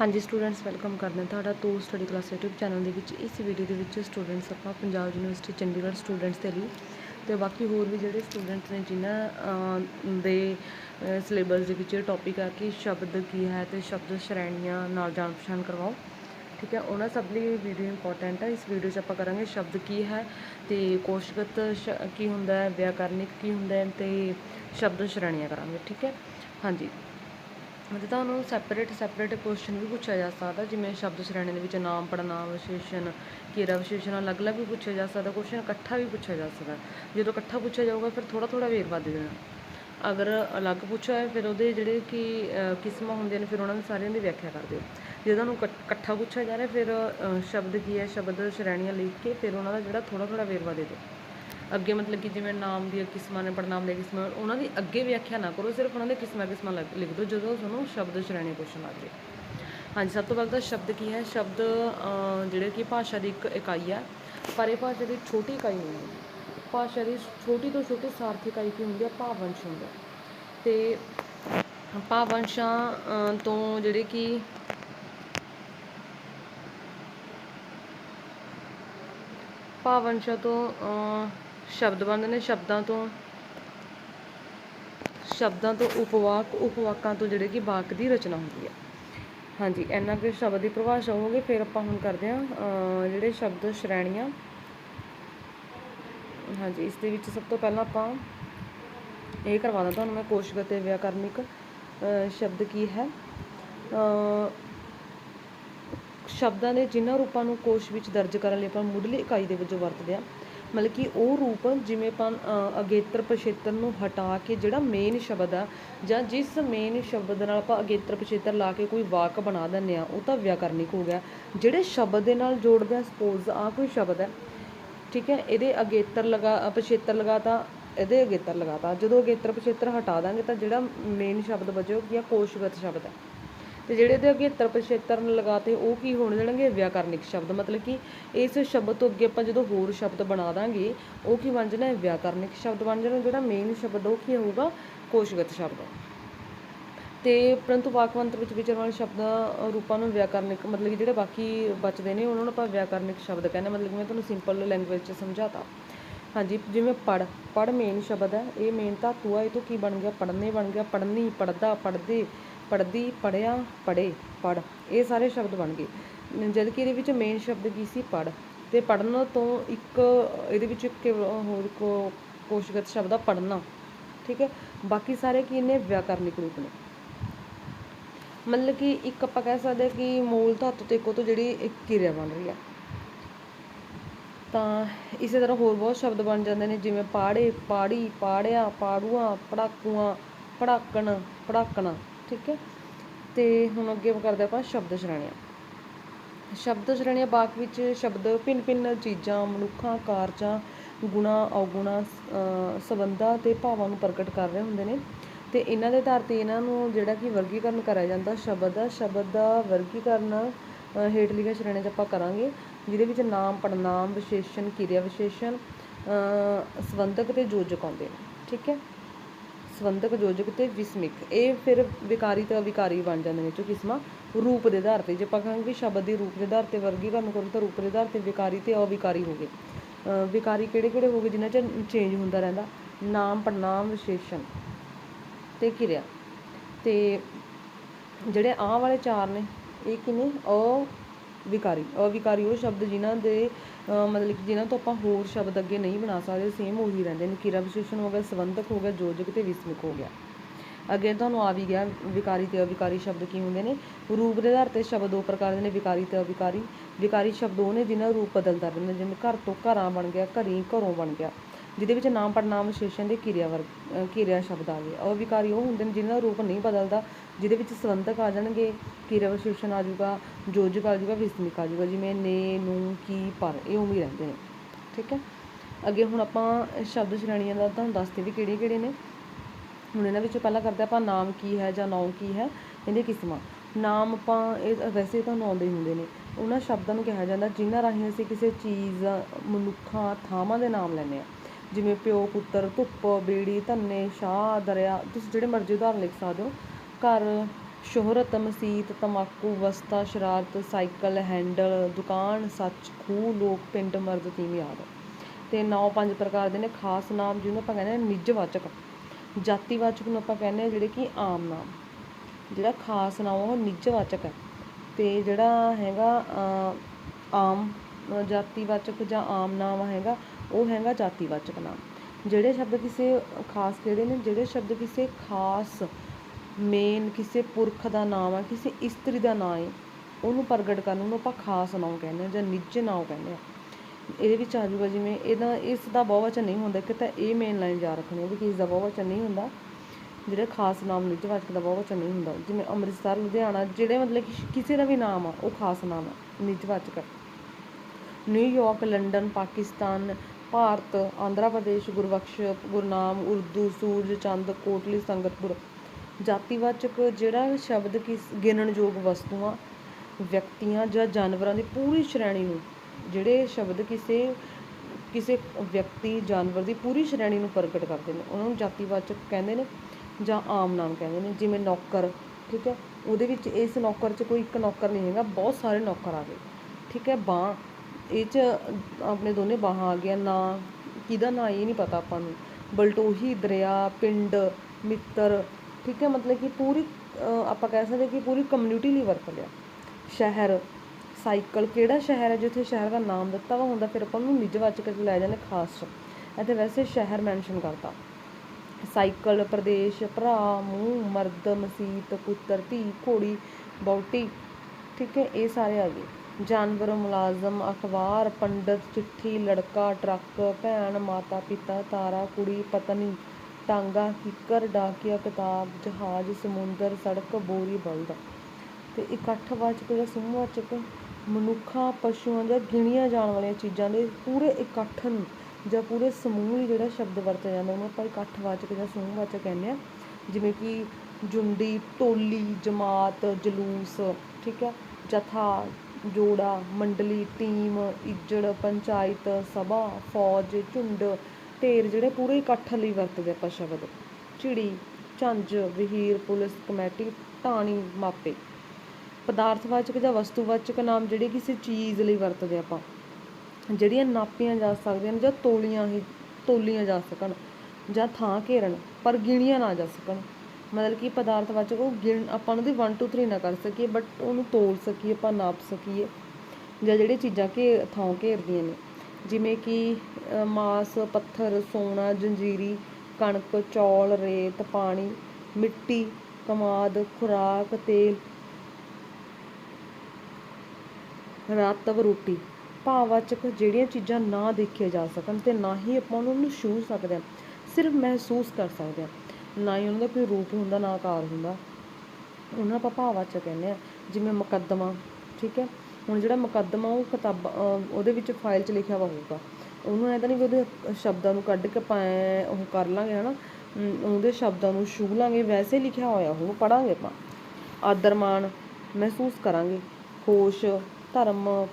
ਹਾਂਜੀ students welcome ਕਰਦੇ ਹਾਂ ਤੁਹਾਡਾ ਤੋਂ ਸਟੱਡੀ ਕਲਾਸ YouTube ਚੈਨਲ ਦੇ ਵਿੱਚ। ਇਸ ਵੀਡੀਓ ਦੇ ਵਿੱਚ ਸਟੂਡੈਂਟਸ ਆਪਾਂ ਪੰਜਾਬ ਯੂਨੀਵਰਸਿਟੀ ਚੰਡੀਗੜ੍ਹ ਸਟੂਡੈਂਟਸ ਦੇ ਲਈ ਤੇ ਬਾਕੀ ਹੋਰ ਵੀ ਜਿਹੜੇ ਸਟੂਡੈਂਟਸ ਨੇ ਜਿਨ੍ਹਾਂ ਦੇ ਸਿਲੇਬਸ ਦੇ ਵਿੱਚ ਟੌਪਿਕ ਆ ਕਿ ਸ਼ਬਦ ਕੀ ਹੈ ਤੇ ਸ਼ਬਦ ਸ਼੍ਰੇਣੀਆਂ ਨਾਲ ਜਾਣ ਪਛਾਣ ਕਰਵਾਓ। ਠੀਕ ਹੈ, ਉਹਨਾਂ ਸਭ ਲਈ ਵੀਡੀਓ ਇੰਪੋਰਟੈਂਟ ਹੈ ਇਸ ਵੀਡੀਓ 'ਚ ਆਪਾਂ ਕਰਾਂਗੇ ਸ਼ਬਦ ਕੀ ਹੈ ਤੇ ਕੋਸ਼ਗਤ ਸ਼- ਕੀ ਹੁੰਦਾ ਹੈ, ਵਿਆਕਰਨਿਕ ਕੀ ਹੁੰਦਾ ਹੈ ਤੇ ਸ਼ਬਦ ਸ਼੍ਰੇਣੀਆਂ ਕਰਾਂਗੇ। ਠੀਕ ਹੈ? ਹਾਂਜੀ। ਮਤਲਬ ਤੁਹਾਨੂੰ ਸੈਪਰੇਟ ਸੈਪਰੇਟ ਕੁਐਸਚਨ ਵੀ ਪੁੱਛਿਆ ਜਾ ਸਕਦਾ, ਜਿਵੇਂ ਸ਼ਬਦ ਸ਼੍ਰੇਣੀ ਦੇ ਵਿੱਚ ਨਾਮ ਪੜਨਾਮ ਵਿਸ਼ੇਸ਼ਣ ਕਿਰਿਆ ਵਿਸ਼ੇਸ਼ਣ, ਅਲੱਗ-ਅਲੱਗ ਵੀ ਪੁੱਛਿਆ ਜਾ ਸਕਦਾ ਕੁਐਸਚਨ ਇਕੱਠਾ ਵੀ ਪੁੱਛਿਆ ਜਾ ਸਕਦਾ। ਜਦੋਂ ਇਕੱਠਾ ਪੁੱਛਿਆ ਜਾਊਗਾ, ਫਿਰ ਥੋੜਾ ਥੋੜਾ ਵੇਰਵਾ ਦੇ ਦੇਣਾ ਅਗਰ ਅਲੱਗ ਪੁੱਛਿਆ ਹੈ ਫਿਰ ਉਹਦੇ ਜਿਹੜੇ ਕਿ ਕਿਸਮਾਂ ਹੁੰਦੀਆਂ ਨੇ, ਫਿਰ ਉਹਨਾਂ ਦੀ ਸਾਰਿਆਂ ਦੀ ਵਿਆਖਿਆ ਕਰ ਦਿਓ। ਜੇ ਤੁਹਾਨੂੰ ਇਕੱਠ- ਇਕੱਠਾ ਪੁੱਛਿਆ ਜਾ ਰਿਹਾ, ਫਿਰ ਸ਼ਬਦ ਕੀ ਹੈ? ਸ਼ਬਦ ਸ਼੍ਰੇਣੀਆਂ ਲਿਖ ਕੇ, ਫਿਰ ਉਹਨਾਂ ਦਾ ਜਿਹੜਾ ਥੋੜਾ ਥੋੜਾ ਵੇਰਵਾ ਦੇ ਦਿਓ ਅੱਗੇ ਮਤਲਬ ਕਿ ਜਿਵੇਂ ਨਾਮ ਦੀਆਂ ਕਿਸਮਾਂ ਨੇ ਪੜਨਾਮ ਦੀਆਂ ਕਿਸਮਾਂ, ਉਹਨਾਂ ਦੀ ਅੱਗੇ ਵਿਆਖਿਆ ਨਾ ਕਰੋ, ਸਿਰਫ ਉਹਨਾਂ ਦੇ ਕਿਸਮਾਂ ਕਿਸਮਾਂ ਲਿਖ ਲਿਖ ਦਿਓ, ਜਦੋਂ ਤੁਹਾਨੂੰ ਸ਼ਬਦ ਸ਼੍ਰੇਣੀ ਕੁਐਸਚਨ ਆ ਜਾਵੇ ਹਾਂਜੀ, ਸਭ ਤੋਂ ਪਹਿਲਾਂ ਤਾਂ ਸ਼ਬਦ ਕੀ ਹੈ? ਸ਼ਬਦ ਜਿਹੜੇ ਕਿ ਭਾਸ਼ਾ ਦੀ ਇੱਕ ਇਕਾਈ ਹੈ, ਪਰ ਇਹ ਭਾਸ਼ਾ ਦੀ ਛੋਟੀ ਇਕਾਈ ਨਹੀਂ ਹੈ ਭਾਸ਼ਾ ਦੀ ਛੋਟੀ ਤੋਂ ਛੋਟੀ ਸਾਰਥਕ ਇਕਾਈ ਕੀ ਹੁੰਦੀ ਹੈ? ਭਾਵੰਸ਼ ਹੁੰਦਾ ਹੈ। ਤੇ ਭਾਵੰਸ਼ਾਂ ਤੋਂ ਜਿਹੜੇ ਕਿ ਭਾਵੰਸ਼ਾਂ ਤੋਂ ਸ਼ਬਦ ਬਣਦੇ ਨੇ ਸ਼ਬਦਾਂ ਤੋਂ ਸ਼ਬਦਾਂ ਤੋਂ ਉਪਵਾਕ ਉਪਵਾਕਾਂ ਤੋਂ ਜਿਹੜੇ ਕਿ ਵਾਕ ਦੀ ਰਚਨਾ ਹੁੰਦੀ ਹੈ। ਹਾਂਜੀ ਇੰਨਾ ਕੁ ਸ਼ਬਦ ਦੀ ਪਰਿਭਾਸ਼ਾ ਹੋਊਗੀ ਫਿਰ ਆਪਾਂ ਹੁਣ ਕਰਦੇ ਹਾਂ ਅਹ, ਜਿਹੜੇ ਸ਼ਬਦ ਸ਼੍ਰੇਣੀਆਂ। ਹਾਂਜੀ ਇਸ ਦੇ ਵਿੱਚ ਸਭ ਤੋਂ ਪਹਿਲਾਂ ਆਪਾਂ ਇਹ ਕਰਵਾਦਾ ਤੁਹਾਨੂੰ ਮੈਂ ਕੋਸ਼ਗਤ ਅਤੇ ਵਿਆਕਰਨਿਕ ਸ਼ਬਦ ਕੀ ਹੈ। ਸ਼ਬਦਾਂ ਦੇ ਜਿਨ੍ਹਾਂ ਰੂਪਾਂ ਨੂੰ ਕੋਸ਼ ਵਿੱਚ ਦਰਜ ਕਰਨ ਲਈ ਆਪਾਂ ਮੁੱਢਲੀ ਇਕਾਈ ਦੇ ਵਜੋਂ ਵਰਤਦੇ ਹਾਂ। ਮਤਲਬ ਕਿ ਉਹ ਰੂਪ ਜਿਵੇਂ ਆਪਾਂ ਅਗੇਤਰ ਪਛੇਤਰ ਨੂੰ ਹਟਾ ਕੇ ਜਿਹੜਾ ਮੇਨ ਸ਼ਬਦ ਆ ਜਾਂ ਜਿਸ ਮੇਨ ਸ਼ਬਦ ਨਾਲ ਆਪਾਂ ਅਗੇਤਰ ਪਛੇਤਰ ਲਾ ਕੇ ਕੋਈ ਵਾਕ ਬਣਾ ਦਿੰਦੇ ਆ ਉਹ ਤਾਂ ਵਿਆਕਰਨਿਕ ਹੋ ਗਿਆ। ਜਿਹੜੇ ਸ਼ਬਦ ਦੇ ਨਾਲ ਜੋੜਦੇ ਆ ਸਪੋਜ਼ ਆ ਕੋਈ ਸ਼ਬਦ ਹੈ ਠੀਕ ਹੈ ਇਹਦੇ ਅਗੇਤਰ ਲਗਾ ਅ, ਪਛੇਤਰ ਲਗਾਤਾ ਇਹਦੇ ਅਗੇਤਰ ਲਗਾਤਾ ਜਦੋਂ ਅਗੇਤਰ ਪਛੇਤਰ ਹਟਾ ਦਾਂਗੇ ਤਾਂ ਜਿਹੜਾ ਮੇਨ ਸ਼ਬਦ ਵਜੋਂ ਕੀ ਆ? ਕੋਸ਼ਗਤ ਸ਼ਬਦ ਹੈ। ਤੇ ਜਿਹੜੇ ਦੇ ਅੱਗੇ ਪਛੇਤਰ ਲਗਾਤੇ ਉਹ ਕੀ ਹੋਣ ਜਾਣਗੇ ਵਿਆਕਰਨਿਕ ਸ਼ਬਦ। ਮਤਲਬ ਕਿ ਇਸ ਸ਼ਬਦ ਤੋਂ ਅੱਗੇ ਆਪਾਂ ਜਦੋਂ ਹੋਰ ਸ਼ਬਦ ਬਣਾ ਦਾਂਗੇ, ਉਹ ਕੀ ਬਣ ਜਾਣਾ ਵਿਆਕਰਨਿਕ ਸ਼ਬਦ ਬਣ ਜਾਣਾ। ਜਿਹੜਾ ਮੇਨ ਸ਼ਬਦ ਉਹ ਕੀ ਹੋਊਗਾ? ਕੋਸ਼ਗਤ ਸ਼ਬਦ। ਤੇ ਪਰੰਤੂ ਵਾਕਵੰਤ ਵਿੱਚ ਵਿਚਰਨ ਵਾਲੇ ਸ਼ਬਦਾਂ ਰੂਪਾਂ ਨੂੰ ਵਿਆਕਰਨਿਕ ਮਤਲਬ ਕਿ ਜਿਹੜੇ ਬਾਕੀ ਬਚਦੇ ਨੇ, ਉਹਨਾਂ ਨੂੰ ਆਪਾਂ ਵਿਆਕਰਨਿਕ ਸ਼ਬਦ ਕਹਿੰਦੇ ਮਤਲਬ ਕਿ ਮੈਂ ਤੁਹਾਨੂੰ ਸਿੰਪਲ ਲੈਂਗੁਏਜ 'ਚ ਸਮਝਾਤਾ। ਹਾਂਜੀ, ਜਿਵੇਂ ਪੜ ਪੜ ਮੇਨ ਸ਼ਬਦ ਹੈ। ਇਹ ਮੇਨ ਧਾਤੂ ਆ। ਇਹ ਤੋਂ ਕੀ ਬਣ ਗਿਆ? ਪੜਨੇ ਬਣ ਗਿਆ। ਪੜਨੀ ਪੜਦਾ ਪੜਦੇ ਪੜਦੀ ਪੜਿਆ ਪੜੇ ਪੜ ਇਹ ਸਾਰੇ ਸ਼ਬਦ ਬਣ ਗਏ। ਜਦ ਕਿ ਇਹਦੇ ਵਿੱਚ ਮੇਨ ਸ਼ਬਦ ਕੀ ਸੀ? ਪੜ ਤੇ ਪੜਨ ਤੋਂ ਇੱਕ, ਇਹਦੇ ਵਿੱਚ ਇੱਕ ਹੋਰ ਕੋ ਕੋਸ਼ਗਤ ਸ਼ਬਦ ਆ ਪੜਨਾ ਠੀਕ ਹੈ? ਬਾਕੀ ਸਾਰੇ ਕੀ ਨੇ? ਵਿਆਕਰਨਿਕ ਰੂਪ ਨੇ। ਮਤਲਬ ਕਿ ਇੱਕ ਆਪਾਂ ਕਹਿ ਸਕਦੇ ਹਾਂ ਕਿ ਮੂਲ ਧਾਤੂ ਤੇ ਇੱਕੋ ਤੋਂ ਜਿਹੜੀ ਇੱਕ ਕਿਰਿਆ ਬਣ ਰਹੀ ਹੈ ਤਾਂ ਇਸੇ ਤਰ੍ਹਾਂ ਹੋਰ ਬਹੁਤ ਸ਼ਬਦ ਬਣ ਜਾਂਦੇ ਨੇ, ਜਿਵੇਂ ਪਾੜੇ, ਪਾੜੀ, ਪਾੜਿਆ, ਪਾੜੂਆ, ਪੜਾਕੂਆਂ, ਪੜਾਕਣ, ਪੜਾਕਣਾ। ਠੀਕ ਹੈ? ਤੇ ਹੁਣ ਅੱਗੇ ਕਰਦੇ ਆਪਾਂ ਸ਼ਬਦ ਸ਼੍ਰੇਣੀਆਂ। ਸ਼ਬਦ ਸ਼੍ਰੇਣੀਆਂ ਬਾਕ ਵਿੱਚ ਸ਼ਬਦ ਭਿੰਨ ਭਿੰਨ ਚੀਜ਼ਾਂ ਮਨੁੱਖਾਂ ਕਾਰਜਾਂ ਗੁਣਾ ਔਗੁਣਾ ਅ, ਸੰਬੰਧਾਂ ਤੇ ਭਾਵਾਂ ਨੂੰ ਪ੍ਰਗਟ ਕਰ ਰਹੇ ਹੁੰਦੇ ਨੇ। ਤੇ ਇਹਨਾਂ ਦੇ ਆਧਾਰ ਤੇ ਇਹਨਾਂ ਨੂੰ ਜਿਹੜਾ ਕਿ ਵਰਗੀਕਰਨ ਕਰਿਆ ਜਾਂਦਾ ਸ਼ਬਦ ਦਾ ਸ਼ਬਦ ਦਾ ਵਰਗੀਕਰਨ ਅ, ਹੇਠ ਲਿਖੀਆਂ ਸ਼੍ਰੇਣੀਆਂ 'ਚ ਆਪਾਂ ਕਰਾਂਗੇ ਜਿਹਦੇ ਵਿੱਚ ਨਾਮ ਪੜਨਾਮ ਵਿਸ਼ੇਸ਼ਣ ਕਿਰਿਆ ਵਿਸ਼ੇਸ਼ਣ ਸੰਬੰਧਕ ਤੇ ਜੋਜਕ ਆਉਂਦੇ ਨੇ। ਠੀਕ ਹੈ? ਸੰਬੰਧਕ ਯੋਜਕ ਤੇ ਵਿਸਮਿਕ। ਇਹ ਫਿਰ ਵਿਕਾਰੀ ਤੇ ਅਵਿਕਾਰੀ ਬਣ ਜਾਂਦੇ ਨੇ, ਜੋ ਕਿਸਮਾਂ ਰੂਪ ਦੇ ਆਧਾਰ ਤੇ। ਜੇ ਆਪਾਂ ਕਹਾਂਗੇ ਵੀ ਸ਼ਬਦ ਦੀ ਰੂਪ ਦੇ ਆਧਾਰ ਤੇ ਵਰਗੀਕਰਨ ਕਰੋ, ਤਾਂ ਰੂਪ ਦੇ ਆਧਾਰ ਤੇ ਵਿਕਾਰੀ ਤੇ ਅਵਿਕਾਰੀ ਹੋ ਗਏ। ਵਿਕਾਰੀ ਕਿਹੜੇ ਕਿਹੜੇ ਹੋ ਗਏ, ਜਿਨ੍ਹਾਂ 'ਚ ਚੇਂਜ ਹੁੰਦਾ ਰਹਿੰਦਾ? ਨਾਮ ਪੜਨਾਮ ਵਿਸ਼ੇਸ਼ਣ ਤੇ ਕਿਰਿਆ। ਤੇ ਜਿਹੜੇ ਆਹ ਵਾਲੇ ਚਾਰ ਨੇ, ਇਹ ਕਿਨੇ ਵਿਕਾਰੀ ਅਵਿਕਾਰੀ ਉਹ ਸ਼ਬਦ ਜਿਨ੍ਹਾਂ ਦੇ ਮਤਲਬ ਕਿ ਜਿਨ੍ਹਾਂ ਤੋਂ ਆਪਾਂ ਹੋਰ ਸ਼ਬਦ ਅੱਗੇ ਨਹੀਂ ਬਣਾ ਸਕਦੇ ਸੇਮ ਉਹੀ ਰਹਿੰਦੇ ਨੇ। ਕਿਰਿਆ ਵਿਸ਼ੇਸ਼ਣ ਹੋ ਗਿਆ ਸੰਬੰਧਕ ਹੋ ਗਿਆ ਯੋਜਕ ਤੇ ਵਿਸਮਿਕ ਹੋ ਗਿਆ। ਅੱਗੇ ਤੁਹਾਨੂੰ ਆ ਵੀ ਗਿਆ, ਵਿਕਾਰੀ ਤੇ ਅਵਿਕਾਰੀ ਸ਼ਬਦ ਕੀ ਹੁੰਦੇ ਨੇ? ਰੂਪ ਦੇ ਆਧਾਰ ਤੇ ਸ਼ਬਦ ਦੋ ਪ੍ਰਕਾਰ ਦੇ ਨੇ, ਵਿਕਾਰੀ ਤੇ ਅਵਿਕਾਰੀ। ਵਿਕਾਰੀ ਸ਼ਬਦ ਉਹ ਨੇ ਜਿਨ੍ਹਾਂ ਰੂਪ ਬਦਲਦਾ ਰਹਿੰਦਾ, ਜਿਵੇਂ ਘਰ ਤੋਂ ਘਰਾਂ ਬਣ ਗਿਆ, ਘਰੀ ਘਰੋਂ ਬਣ ਗਿਆ। ਜਿਹਦੇ ਵਿੱਚ ਨਾਮ ਪੜਨਾਮ ਵਿਸ਼ੇਸ਼ਣ ਦੇ ਕਿਰਿਆ ਵਰਗ ਕਿਰਿਆ ਸ਼ਬਦ ਆ ਗਏ। ਅਵਿਕਾਰੀ ਉਹ ਹੁੰਦੇ ਨੇ ਜਿਹਨਾਂ ਦਾ ਰੂਪ ਨਹੀਂ ਬਦਲਦਾ, ਜਿਹਦੇ ਵਿੱਚ ਸੰਬੰਧਕ ਆ ਜਾਣਗੇ। ਕਿਰਿਆ ਵਿਸ਼ੇਸ਼ਣ ਆ ਜਾਊਗਾ ਯੋਜਕ ਆ ਜਾਊਗਾ ਵਿਸਮਿਕ ਆ ਜਾਊਗਾ, ਜਿਵੇਂ ਨੇ, ਨੂੰ, ਕੀ, ਪਰ, ਇਹ ਉਵੇਂ ਹੀ ਰਹਿੰਦੇ ਨੇ। ਠੀਕ ਹੈ? ਅੱਗੇ ਹੁਣ ਆਪਾਂ ਸ਼ਬਦ ਸ਼੍ਰੇਣੀਆਂ ਦਾ ਤੁਹਾਨੂੰ ਦੱਸਦੇ ਵੀ ਕਿਹੜੇ ਕਿਹੜੇ ਨੇ। ਹੁਣ ਇਹਨਾਂ ਵਿੱਚੋਂ ਪਹਿਲਾਂ ਕਰਦੇ ਆਪਾਂ ਨਾਮ ਕੀ ਹੈ ਜਾਂ ਨਾਉ ਕੀ ਹੈ, ਇਹਦੇ ਕਿਸਮਾਂ। ਨਾਮ ਆਪਾਂ, ਇਹ ਵੈਸੇ ਤੁਹਾਨੂੰ ਆਉਂਦੇ ਹੀ ਹੁੰਦੇ ਨੇ। ਉਹਨਾਂ ਸ਼ਬਦਾਂ ਨੂੰ ਕਿਹਾ ਜਾਂਦਾ, ਜਿਨ੍ਹਾਂ ਰਾਹੀਂ ਅਸੀਂ ਕਿਸੇ ਚੀਜ਼, ਮਨੁੱਖਾਂ, ਥਾਵਾਂ ਦੇ ਨਾਮ ਲੈਂਦੇ ਆ ਜਿਵੇਂ ਪਿਓ, ਪੁੱਤਰ, ਧੁੱਪ, ਬੇੜੀ, ਧੰਨੇ ਸ਼ਾਹ ਦਰਿਆ, ਤੁਸੀਂ ਜਿਹੜੇ ਮਰਜ਼ੀ ਉਦਾਹਰਨ ਲਿਖ ਸਕਦੇ ਹੋ। ਘਰ, ਸ਼ੋਹਰਤ, ਮਸੀਤ, ਤਮਾਕੂ, ਵਸਤਾ, ਸ਼ਰਾਰਤ, ਸਾਈਕਲ, ਹੈਂਡਲ, ਦੁਕਾਨ, ਸੱਚ, ਖੂਹ, ਲੋਕ, ਪਿੰਡ, ਮਰਦ, ਤੀਵੀਂ ਯਾਦ ਤੇ ਨੌ ਪੰਜ ਪ੍ਰਕਾਰ ਦੇ ਨੇ, ਖਾਸ ਨਾਮ ਜਿਹਨੂੰ ਆਪਾਂ ਕਹਿੰਦੇ ਹਾਂ ਨਿੱਜਵਾਚਕ। ਜਾਤੀਵਾਚਕ ਨੂੰ ਆਪਾਂ ਕਹਿੰਦੇ ਹਾਂ ਜਿਹੜੇ ਕਿ ਆਮ ਨਾਮ। ਜਿਹੜਾ ਖਾਸ ਨਾਮ ਉਹ ਨਿੱਜਵਾਚਕ ਹੈ। ਤੇ ਜਿਹੜਾ ਹੈਗਾ ਆਮ ਜਾਤੀਵਾਚਕ ਜਾਂ ਆਮ ਨਾਮ ਹੈਗਾ ਉਹ ਹੈਗਾ ਜਾਤੀਵਾਚਕ ਨਾਮ ਜਿਹੜੇ ਸ਼ਬਦ ਕਿਸੇ ਖਾਸ ਕਿਹੜੇ ਨੇ? ਜਿਹੜੇ ਸ਼ਬਦ ਕਿਸੇ ਖਾਸ ਮੇਨ, ਕਿਸੇ ਪੁਰਖ ਦਾ ਨਾਮ ਆ, ਕਿਸੇ ਇਸਤਰੀ ਦਾ ਨਾਮ ਹੈ ਉਹਨੂੰ ਪ੍ਰਗਟ ਕਰਨ ਨੂੰ ਆਪਾਂ ਖਾਸ ਨਾਮ ਕਹਿੰਦੇ ਹਾਂ ਜਾਂ ਨਿੱਜ ਨਾਮ ਕਹਿੰਦੇ ਆ। ਇਹਦੇ ਵਿੱਚ ਆ ਜਾਊਗਾ ਜਿਵੇਂ ਇਹਦਾ, ਇਸ ਦਾ ਬਹੁਵਚਨ ਨਹੀਂ ਹੁੰਦਾ ਕਿ ਤਾਂ ਇਹ ਮੇਨ ਲਾਈਨ ਜਾ ਰੱਖਣੀ ਹੈ ਵੀ ਕਿਸ ਦਾ ਬਹੁਵਚਨ ਨਹੀਂ ਹੁੰਦਾ, ਜਿਹੜਾ ਖਾਸ ਨਾਮ ਨਿੱਜਵਾਚਕ ਦਾ ਬਹੁਵਚਨ ਨਹੀਂ ਹੁੰਦਾ। ਜਿਵੇਂ ਅੰਮ੍ਰਿਤਸਰ, ਲੁਧਿਆਣਾ, ਜਿਹੜੇ ਮਤਲਬ ਕਿ ਕਿਸੇ ਦਾ ਵੀ ਨਾਮ ਆ, ਉਹ ਖਾਸ ਨਾਮ ਆ, ਨਿੱਜਵਾਚਕ। ਆ। New York, London, Pakistan Bharat, Andhra Pradesh, Gurbakhsh Gurnam Urdu, ਸੂਰਜ, ਚੰਦ, ਕੋਟਲੀ, ਸੰਗਤਪੁਰ। ਜਾਤੀਵਾਚਕ ਜਿਹੜਾ ਸ਼ਬਦ ਕਿਸ ਗਿਣਨਯੋਗ ਵਸਤੂਆਂ, ਵਿਅਕਤੀਆਂ ਜਾਂ ਜਾਨਵਰਾਂ ਦੀ ਪੂਰੀ ਸ਼੍ਰੇਣੀ ਨੂੰ, ਜਿਹੜੇ ਸ਼ਬਦ ਕਿਸੇ ਕਿਸੇ ਵਿਅਕਤੀ, ਜਾਨਵਰ ਦੀ ਪੂਰੀ ਸ਼੍ਰੇਣੀ ਨੂੰ ਪ੍ਰਗਟ ਕਰਦੇ ਨੇ, ਉਹਨਾਂ ਨੂੰ ਜਾਤੀਵਾਚਕ ਕਹਿੰਦੇ ਨੇ ਜਾਂ ਆਮ ਨਾਮ ਕਹਿੰਦੇ ਨੇ, ਜਿਵੇਂ ਨੌਕਰ, ਠੀਕ ਹੈ? ਉਹਦੇ ਵਿੱਚ ਇਸ ਨੌਕਰ 'ਚ ਕੋਈ ਇੱਕ ਨੌਕਰ ਨਹੀਂ ਹੈਗਾ, ਬਹੁਤ ਸਾਰੇ ਨੌਕਰ ਆ ਗਏ। ਠੀਕ ਹੈ, ਬਾਂਹ ਇਹ 'ਚ ਆਪਣੇ ਦੋਨੇ ਬਾਹਾਂ ਆ ਗਿਆ ਨਾਂ ਕਿਹਦਾ ਨਾਂ ਇਹ ਨਹੀਂ ਪਤਾ ਆਪਾਂ ਨੂੰ। ਬਲਟੋਹੀ, ਦਰਿਆ, ਪਿੰਡ, ਮਿੱਤਰ, ਠੀਕ ਹੈ, ਮਤਲਬ ਕਿ ਪੂਰੀ ਆਪਾਂ ਕਹਿ ਸਕਦੇ ਕਿ ਪੂਰੀ ਕਮਿਊਨਿਟੀ ਲਈ ਵਰਤ ਲਿਆ। ਸ਼ਹਿਰ ਸਾਈਕਲ ਕਿਹੜਾ ਸ਼ਹਿਰ ਹੈ ਜਿੱਥੇ ਸ਼ਹਿਰ ਦਾ ਨਾਮ ਦਿੱਤਾ ਵਾ ਹੁੰਦਾ, ਫਿਰ ਆਪਾਂ ਉਹਨੂੰ ਨਿੱਜਵਾਚਕ 'ਚ ਲੈ ਜਾਂਦੇ ਖਾਸ ਇੱਥੇ ਵੈਸੇ ਸ਼ਹਿਰ ਮੈਂਸ਼ਨ ਕਰਤਾ। ਸਾਈਕਲ ਪ੍ਰਦੇਸ਼, ਭਰਾ, ਮੂੰਹ, ਮਰਦ, ਮਸੀਤ, ਪੁੱਤਰ, ਧੀ, ਘੋੜੀ ਬੌਟੀ ਠੀਕ ਹੈ, ਇਹ ਸਾਰੇ ਆ ਗਏ। ਜਾਨਵਰ ਮੁਲਾਜ਼ਮ, ਅਖਬਾਰ, ਪੰਡਤ, ਚਿੱਠੀ, ਲੜਕਾ, ਟਰੱਕ, ਭੈਣ, ਮਾਤਾ ਪਿਤਾ, ਤਾਰਾ, ਕੁੜੀ, ਪਤਨੀ, ਟਾਂਗਾ, ਕਿੱਕਰ, ਡਾਕੀਆ, ਕਿਤਾਬ, ਜਹਾਜ਼, ਸਮੁੰਦਰ, ਸੜਕ, ਬੋਰੀ, ਬਲਦ। ਅਤੇ ਇਕੱਠ ਵਾਚਕ ਜਾਂ ਸਮੂਹ ਵਾਚਕ ਮਨੁੱਖਾਂ, ਪਸ਼ੂਆਂ ਜਾਂ ਗਿਣੀਆਂ ਜਾਣ ਵਾਲੀਆਂ ਚੀਜ਼ਾਂ ਦੇ ਪੂਰੇ ਇਕੱਠ ਨੂੰ ਜਾਂ ਪੂਰੇ ਸਮੂਹ ਲਈ ਜਿਹੜਾ ਸ਼ਬਦ ਵਰਤਿਆ ਜਾਂਦਾ, ਉਹਨੂੰ ਆਪਾਂ ਇਕੱਠ ਵਾਚਕ ਜਾਂ ਸਮੂਹ ਵਾਚਕ ਕਹਿੰਦੇ ਆ ਜਿਵੇਂ ਕਿ ਜੁੰਡੀ, ਟੋਲੀ, ਜਮਾਤ, ਜਲੂਸ, ਠੀਕ ਹੈ, ਜਥਾ ਜੋੜਾ, ਮੰਡਲੀ, ਟੀਮ, ਇੱਜੜ, ਪੰਚਾਇਤ, ਸਭਾ, ਫੌਜ, ਝੁੰਡ, ਢੇਰ ਜਿਹੜੇ ਪੂਰੇ ਇਕੱਠ ਲਈ ਵਰਤਦੇ ਆਪਾਂ ਸ਼ਬਦ। ਚਿੜੀ ਝੰਜ, ਵਹੀਰ, ਪੁਲਿਸ, ਕਮੇਟੀ ਢਾਣੀ ਮਾਪੇ। ਪਦਾਰਥਵਾਚਕ ਜਾਂ ਵਸਤੂਵਾਚਕ ਨਾਮ ਜਿਹੜੇ ਕਿਸੇ ਚੀਜ਼ ਲਈ ਵਰਤਦੇ ਆਪਾਂ। ਜਿਹੜੀਆਂ ਨਾਪੀਆਂ ਜਾ ਸਕਦੀਆਂ ਨੇ ਜਾਂ ਤੋਲੀਆਂ ਹੀ, ਤੋਲੀਆਂ ਜਾ ਸਕਣ ਜਾਂ ਥਾਂ ਘੇਰਨ, ਪਰ ਗਿਣੀਆਂ ਨਾ ਜਾ ਸਕਣ। ਮਤਲਬ ਕਿ ਪਦਾਰਥ ਵਾਚਕ ਉਹ ਗਿਣ, ਆਪਾਂ ਉਹਦੀ 1 2 3 ਨਾ ਕਰ ਸਕੀਏ ਬਟ ਉਹਨੂੰ ਤੋਲ ਸਕੀਏ, ਆਪਾਂ ਨਾਪ ਸਕੀਏ, ਜਾਂ ਜਿਹੜੇ ਚੀਜ਼ਾਂ ਘੇ, ਥਾਂ ਘੇਰਦੀਆਂ ਨੇ। ਜਿਵੇਂ ਕਿ ਮਾਸ, ਪੱਥਰ, ਸੋਨਾ, ਜੰਜੀਰੀ, ਕਣਕ, ਚੌਲ, ਰੇਤ, ਪਾਣੀ, ਮਿੱਟੀ, ਕਮਾਦ, ਖੁਰਾਕ, ਤੇਲ ਰਾਤਵ ਰੋਟੀ। ਭਾਵਵਾਚਕ ਜਿਹੜੀਆਂ ਚੀਜ਼ਾਂ ਨਾ ਦੇਖੀਆਂ ਜਾ ਸਕਣ ਤੇ ਨਾ ਹੀ ਆਪਾਂ ਉਹਨਾਂ ਨੂੰ ਛੂਹ ਸਕਦੇ ਹਾਂ। ਸਿਰਫ ਮਹਿਸੂਸ ਕਰ ਸਕਦੇ ਹਾਂ। ਨਾ ਹੀ ਉਹਨਾਂ ਦਾ ਕੋਈ ਰੂਪ ਹੁੰਦਾ, ਨਾ ਆਕਾਰ ਹੁੰਦਾ। ਉਹਨਾਂ ਆਪਾਂ ਭਾਵਵਾਚਕ ਕਹਿੰਦੇ ਹਾਂ ਜਿਵੇਂ ਮੁਕੱਦਮਾ, ਠੀਕ ਹੈ? ਹੁਣ ਜਿਹੜਾ ਮੁਕੱਦਮਾ, ਉਹ ਕਿਤਾਬ ਉਹਦੇ ਵਿੱਚ ਫਾਈਲ 'ਚ ਲਿਖਿਆ ਵਾ ਹੋਊਗਾ। ਉਹਨੂੰ ਐਂ ਤਾਂ ਨਹੀਂ ਵੀ ਉਹਦੇ ਸ਼ਬਦਾਂ ਨੂੰ ਕੱਢ ਕੇ ਆਪਾਂ ਉਹ ਕਰ ਲਾਂਗੇ, ਹਨਾ? ਉਹਦੇ ਸ਼ਬਦਾਂ ਨੂੰ ਛੂਹ ਲਾਂਗੇ, ਵੈਸੇ ਲਿਖਿਆ ਹੋਇਆ, ਉਹ ਪੜਾਂਗੇ ਆਪਾਂ। ਆਦਰਮਾਨ ਮਹਿਸੂਸ ਕਰਾਂਗੇ। ਹੋਸ਼, ਧਰਮ,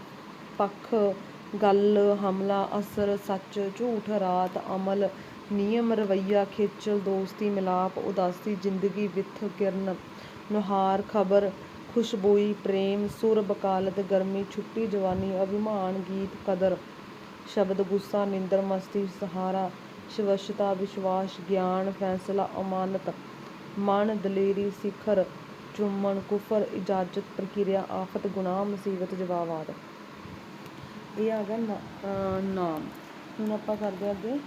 ਪੱਖ, ਗੱਲ, ਹਮਲਾ, ਅਸਰ, ਸੱਚ, ਝੂਠ, ਰਾਤ, ਅਮਲ ਨਿਯਮ, ਰਵੱਈਆ, ਖੇਚਲ, ਦੋਸਤੀ, ਮਿਲਾਪ, ਉਦਾਸੀ, ਜ਼ਿੰਦਗੀ ਵਿੱਥ ਕਿਰਨ, ਨੁਹਾਰ, ਖਬਰ, ਖੁਸ਼ਬੋਈ, ਪ੍ਰੇਮ, ਸੁਰ ਬਕਾਲਤ ਗਰਮੀ, ਛੁੱਟੀ, ਜਵਾਨੀ, ਅਭਿਮਾਨ, ਗੀਤ, ਕਦਰ, ਸ਼ਬਦ, ਗੁੱਸਾ, ਨਿੰਦਰ, ਮਸਤੀ, ਸਹਾਰਾ ਸ਼ਵਸ਼ਤਾ ਵਿਸ਼ਵਾਸ, ਗਿਆਨ, ਫੈਸਲਾ, ਅਮਾਨਤ, ਮਨ, ਦਲੇਰੀ, ਸਿਖਰ, ਚੁੰਮਣ, ਕੁਫਰ, ਇਜਾਜ਼ਤ, ਪ੍ਰਕਿਰਿਆ, ਆਫਤ, ਗੁਨਾਹ, ਮੁਸੀਬਤ, ਜਵਾਬ ਆਦਿ। ਇਹ ਆ ਗਿਆ ਨਾ- ਨਾਮ। ਹੁਣ ਆਪਾਂ ਕਰਦੇ ਹਾਂ ਅੱਗੇ।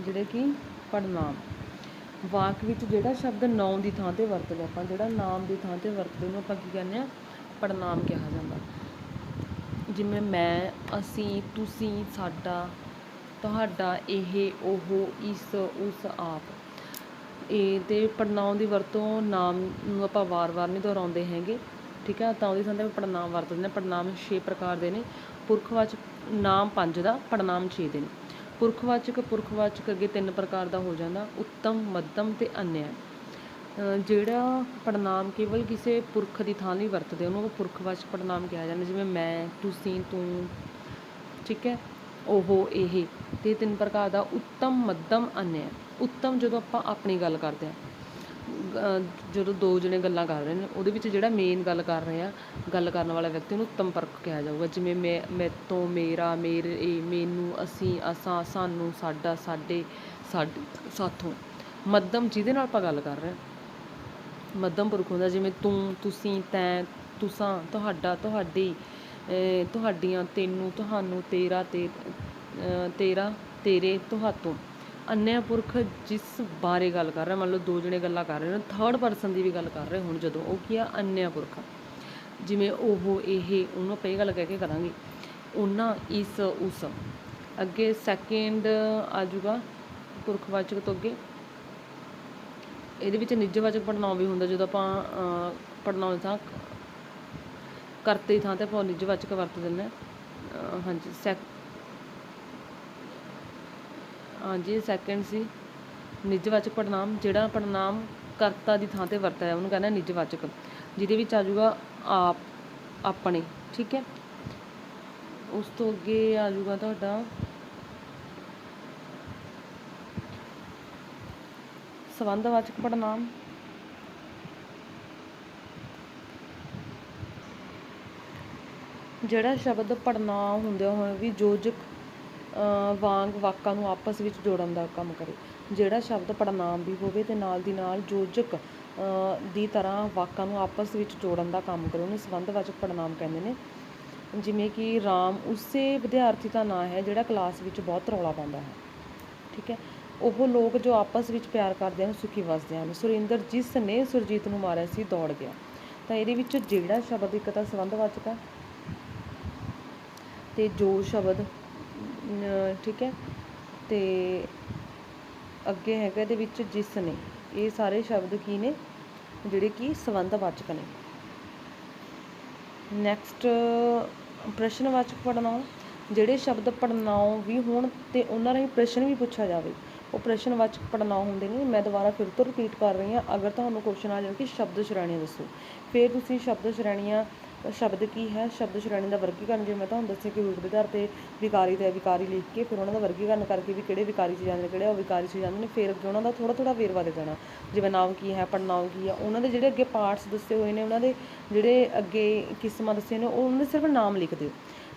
ਜਿਹੜੇ ਕਿ ਪੜਨਾਮ ਵਾਕ ਵਿੱਚ ਜਿਹੜਾ ਸ਼ਬਦ ਨਾਉਂ ਦੀ ਥਾਂ ਤੇ ਵਰਤਦੇ ਆਪਾਂ, ਜਿਹੜਾ ਨਾਮ ਦੀ ਥਾਂ ਤੇ ਵਰਤਦੇ ਉਹਨੂੰ ਆਪਾਂ ਕੀ ਕਹਿੰਦੇ ਆ ਪੜਨਾਮ ਕਿਹਾ ਜਾਂਦਾ। ਜਿਵੇਂ ਮੈਂ, ਅਸੀਂ, ਤੁਸੀਂ, ਸਾਡਾ, ਤੁਹਾਡਾ, ਇਹ, ਉਹ, ਇਸ, ਉਸ, ਆਪ। ਇਹ ਤੇ ਪੜਨਾਉਂ ਦੀ ਵਰਤੋਂ ਨਾਮ ਨੂੰ ਆਪਾਂ ਵਾਰ-ਵਾਰ ਨਹੀਂ ਦੁਹਰਾਉਂਦੇ ਹੈਗੇ, ਠੀਕ ਹੈ? ਤਾਂ ਉਹਦੀ ਥਾਂ ਤੇ ਪੜਨਾਮ ਵਰਤਦੇ ਨੇ ਪੜਨਾਮ 6 ਪ੍ਰਕਾਰ ਦੇ ਨੇ। ਪੁਰਖਵਾਚਕ ਨਾਮ 5 ਦਾ ਪੜਨਾਮ 6 ਦੇ ਨੇ। ਪੁਰਖਵਾਚਕ ਪੁਰਖਵਾਚਕ ਅੱਗੇ ਤਿੰਨ ਪ੍ਰਕਾਰ ਦਾ ਹੋ ਜਾਂਦਾ। ਉੱਤਮ, ਮੱਧਮ ਤੇ ਅਨਿਆ ਜਿਹੜਾ ਪੜਨਾਮ ਕੇਵਲ ਕਿਸੇ ਪੁਰਖ ਦੀ ਥਾਂ ਲਈ ਵਰਤਦੇ ਉਹਨੂੰ ਆਪਾਂ ਪੁਰਖਵਾਚਕ ਪੜਨਾਮ ਕਿਹਾ ਜਾਂਦਾ। ਜਿਵੇਂ ਮੈਂ, ਤੁਸੀਂ, ਤੂੰ, ਠੀਕ ਹੈ? ਉਹ, ਇਹ। ਤੇ ਤਿੰਨ ਪ੍ਰਕਾਰ ਦਾ ਉੱਤਮ, ਮੱਧਮ ਅਨਿਆ ਉੱਤਮ ਜਦੋਂ ਆਪਾਂ ਆਪਣੀ ਗੱਲ ਕਰਦੇ ਹਾਂ ਜਦੋਂ ਦੋ ਜਣੇ ਗੱਲਾਂ ਕਰ ਰਹੇ ਨੇ, ਉਹਦੇ ਵਿੱਚ ਜਿਹੜਾ ਮੇਨ ਗੱਲ ਕਰ ਰਹੇ ਆ, ਗੱਲ ਕਰਨ ਵਾਲਾ ਵਿਅਕਤੀ ਉਹਨੂੰ ਸੰਪਰਕ ਕਿਹਾ ਜਾਊਗਾ। ਜਿਵੇਂ ਮੈਂ ਮੈਤੋਂ ਮੇਰਾ, ਮੇਰੇ ਮੈਨੂੰ, ਅਸੀਂ, ਅਸਾਂ, ਸਾਨੂੰ, ਸਾਡਾ, ਸਾਡੇ ਸਾਡੇ, ਸਾਥੋਂ। ਮੱਧਮ ਜਿਹਦੇ ਨਾਲ ਆਪਾਂ ਗੱਲ ਕਰ ਰਹੇ ਹਾਂ ਮੱਧਮ ਪੁਰਖ ਹੁੰਦਾ, ਜਿਵੇਂ ਤੂੰ, ਤੁਸੀਂ, ਤੈਂ, ਤੁਸਾਂ, ਤੁਹਾਡਾ, ਤੁਹਾਡੀ ਤੁਹਾਡੀਆਂ, ਤੈਨੂੰ, ਤੁਹਾਨੂੰ, ਤੇਰਾ, ਤੇ ਤੇਰਾ, ਤੇਰੇ, ਤੁਹਾਤੋਂ। ਅੰਨਿਆ ਪੁਰਖ ਜਿਸ ਬਾਰੇ ਗੱਲ ਕਰ ਰਿਹਾ ਮੰਨ ਲਓ ਦੋ ਜਣੇ ਗੱਲਾਂ ਕਰ ਰਹੇ ਨੇ ਥਰਡ ਪਰਸਨ ਦੀ ਵੀ ਗੱਲ ਕਰ ਰਹੇ ਹੁਣ ਜਦੋਂ ਉਹ ਕੀ ਆ? ਅੰਨਿਆ ਪੁਰਖ। ਜਿਵੇਂ ਉਹ ਇਹ ਉਹਨੂੰ ਆਪਾਂ ਇਹ ਗੱਲ ਕਹਿ ਕੇ ਕਰਾਂਗੇ ਉਹਨਾਂ ਇਸ ਉਸ ਅੱਗੇ ਸੈਕਿੰਡ ਆ ਜਾਊਗਾ ਪੁਰਖਵਾਚਕ ਤੋਂ ਅੱਗੇ। ਇਹਦੇ ਵਿੱਚ ਨਿੱਜਵਾਚਕ ਪੜਨਾਉ ਵੀ ਹੁੰਦਾ ਜਦੋਂ ਆਪਾਂ ਅਹ, ਪੜ੍ਹਨਾਉਂ ਥਾਂ ਕਰਤੇ ਦੀ ਥਾਂ ਤੇ ਆਪਾਂ ਨਿੱਜਵਾਚਕ ਵਰਤ ਦਿੰਦੇ ਹਾਂ। ਹਾਂਜੀ ਸੈਕ ਹਾਂਜੀ ਸੈਕਿੰਡ ਸੀ। ਨਿੱਜਵਾਚਕ ਪੜਨਾਮ ਜਿਹੜਾ ਪੜਨਾਮ ਕਰਤਾ ਦੀ ਥਾਂ ਤੇ ਵਰਤਿਆ ਹੈ, ਉਹਨੂੰ ਕਹਿੰਦਾ ਨਿੱਜਵਾਚਕ, ਜਿਹਦੇ ਵਿੱਚ ਆ ਜਾਊਗਾ ਆਪ, ਆਪਣੇ, ਠੀਕ ਹੈ? ਉਸ ਤੋਂ ਅੱਗੇ ਆ ਜਾਊਗਾ ਤੁਹਾਡਾ। ਸੰਬੰਧਵਾਚਕ ਪੜਨਾਮ ਜਿਹੜਾ ਸ਼ਬਦ ਪੜਨਾਮ ਹੁੰਦੇ ਹੋਏ ਵੀ ਯੋਜਕ ਵਾਂਗ ਵਾਕਾਂ ਨੂੰ ਆਪਸ ਵਿੱਚ ਜੋੜਨ ਦਾ ਕੰਮ ਕਰੇ। ਜਿਹੜਾ ਸ਼ਬਦ ਪੜਨਾਮ ਵੀ ਹੋਵੇ ਅਤੇ ਨਾਲ ਦੀ ਨਾਲ ਯੋਜਕ ਦੀ ਤਰ੍ਹਾਂ ਵਾਕਾਂ ਨੂੰ ਆਪਸ ਵਿੱਚ ਜੋੜਨ ਦਾ ਕੰਮ ਕਰੇ। ਉਹਨੂੰ ਸੰਬੰਧਵਾਚਕ ਪੜਨਾਮ ਕਹਿੰਦੇ ਨੇ। ਜਿਵੇਂ ਕਿ ਰਾਮ ਉਸੇ ਵਿਦਿਆਰਥੀ ਦਾ ਨਾਂ ਹੈ ਜਿਹੜਾ ਕਲਾਸ ਵਿੱਚ ਬਹੁਤ ਰੌਲਾ ਪਾਉਂਦਾ ਹੈ। ਠੀਕ ਹੈ? ਉਹ ਲੋਕ ਜੋ ਆਪਸ ਵਿੱਚ ਪਿਆਰ ਕਰਦੇ ਹਨ, ਸੁਖੀ ਵਸਦੇ ਹਨ। ਸੁਰਿੰਦਰ ਜਿਸ ਨੇ ਸੁਰਜੀਤ ਨੂੰ ਮਾਰਿਆ ਸੀ, ਦੌੜ ਗਿਆ। ਤਾਂ ਇਹਦੇ ਵਿੱਚ ਜਿਹੜਾ ਸ਼ਬਦ ਇੱਕ ਤਾਂ ਸੰਬੰਧਵਾਚਕ ਹੈ ਤੇ ਜੋ ਸ਼ਬਦ ਠੀਕ ਹੈ ਅਤੇ ਅੱਗੇ ਹੈਗਾ ਇਹਦੇ ਵਿੱਚ ਜਿਸ ਨੇ, ਇਹ ਸਾਰੇ ਸ਼ਬਦ ਕੀ ਨੇ? ਜਿਹੜੇ ਕਿ ਸੰਬੰਧਵਾਚਕ ਨੇ। ਨੈਕਸਟ ਪ੍ਰਸ਼ਨਵਾਚਕ ਪੜ੍ਹਨਾਂਵ ਜਿਹੜੇ ਸ਼ਬਦ ਪੜ੍ਹਨਾਂਵ ਵੀ ਹੋਣ ਤੇ ਉਹਨਾਂ ਰਾਹੀਂ ਪ੍ਰਸ਼ਨ ਵੀ ਪੁੱਛਿਆ ਜਾਵੇ। ਉਹ ਪ੍ਰਸ਼ਨਵਾਚਕ ਪੜ੍ਹਨਾਂਵ ਹੁੰਦੇ ਨੇ। ਮੈਂ ਦੁਬਾਰਾ ਫਿਰ ਤੋਂ ਰਿਪੀਟ ਕਰ ਰਹੀ ਹਾਂ। ਅਗਰ ਤੁਹਾਨੂੰ ਕੁਐਸਚਨ ਆ ਜਾਵੇ ਕਿ ਸ਼ਬਦ ਸ਼੍ਰੇਣੀਆਂ ਦੱਸੋ। ਫਿਰ ਤੁਸੀਂ ਸ਼ਬਦ ਸ਼੍ਰੇਣੀਆਂ ਸ਼ਬਦ ਕੀ ਹੈ? ਸ਼ਬਦ ਸ਼੍ਰੇਣੀ ਦਾ ਵਰਗੀਕਰਨ ਜਿਵੇਂ ਮੈਂ ਤੁਹਾਨੂੰ ਦੱਸਿਆ ਕਿ ਰੂਪ ਦੇ ਆਧਾਰ ਤੇ ਵਿਕਾਰੀ ਤੇ ਅਵਿਕਾਰੀ ਲਿਖ ਕੇ ਫਿਰ ਉਹਨਾਂ ਦਾ ਵਰਗੀਕਰਨ ਕਰਕੇ ਵੀ ਕਿਹੜੇ ਵਿਕਾਰੀ 'ਚ ਜਾਂਦੇ ਨੇ, ਕਿਹੜੇ ਅਵਿਕਾਰੀ 'ਚ ਜਾਂਦੇ ਨੇ, ਫਿਰ ਅੱਗੇ ਉਹਨਾਂ ਦਾ ਥੋੜਾ ਥੋੜਾ ਵੇਰਵਾ ਦੇ ਦੇਣਾ। ਜਿਵੇਂ ਨਾਮ ਕੀ ਹੈ ਪੜਨਾਮ ਕੀ ਹੈ, ਉਹਨਾਂ ਦੇ ਜਿਹੜੇ ਅੱਗੇ ਪਾਰਟਸ ਦੱਸੇ ਹੋਏ ਨੇ, ਉਹਨਾਂ ਦੇ ਜਿਹੜੇ ਅੱਗੇ ਕਿਸਮਾਂ ਦੱਸੇ ਨੇ, ਉਹ ਉਹਨਾਂ ਦੇ ਸਿਰਫ ਨਾਮ ਲਿਖ ਦਿਓ।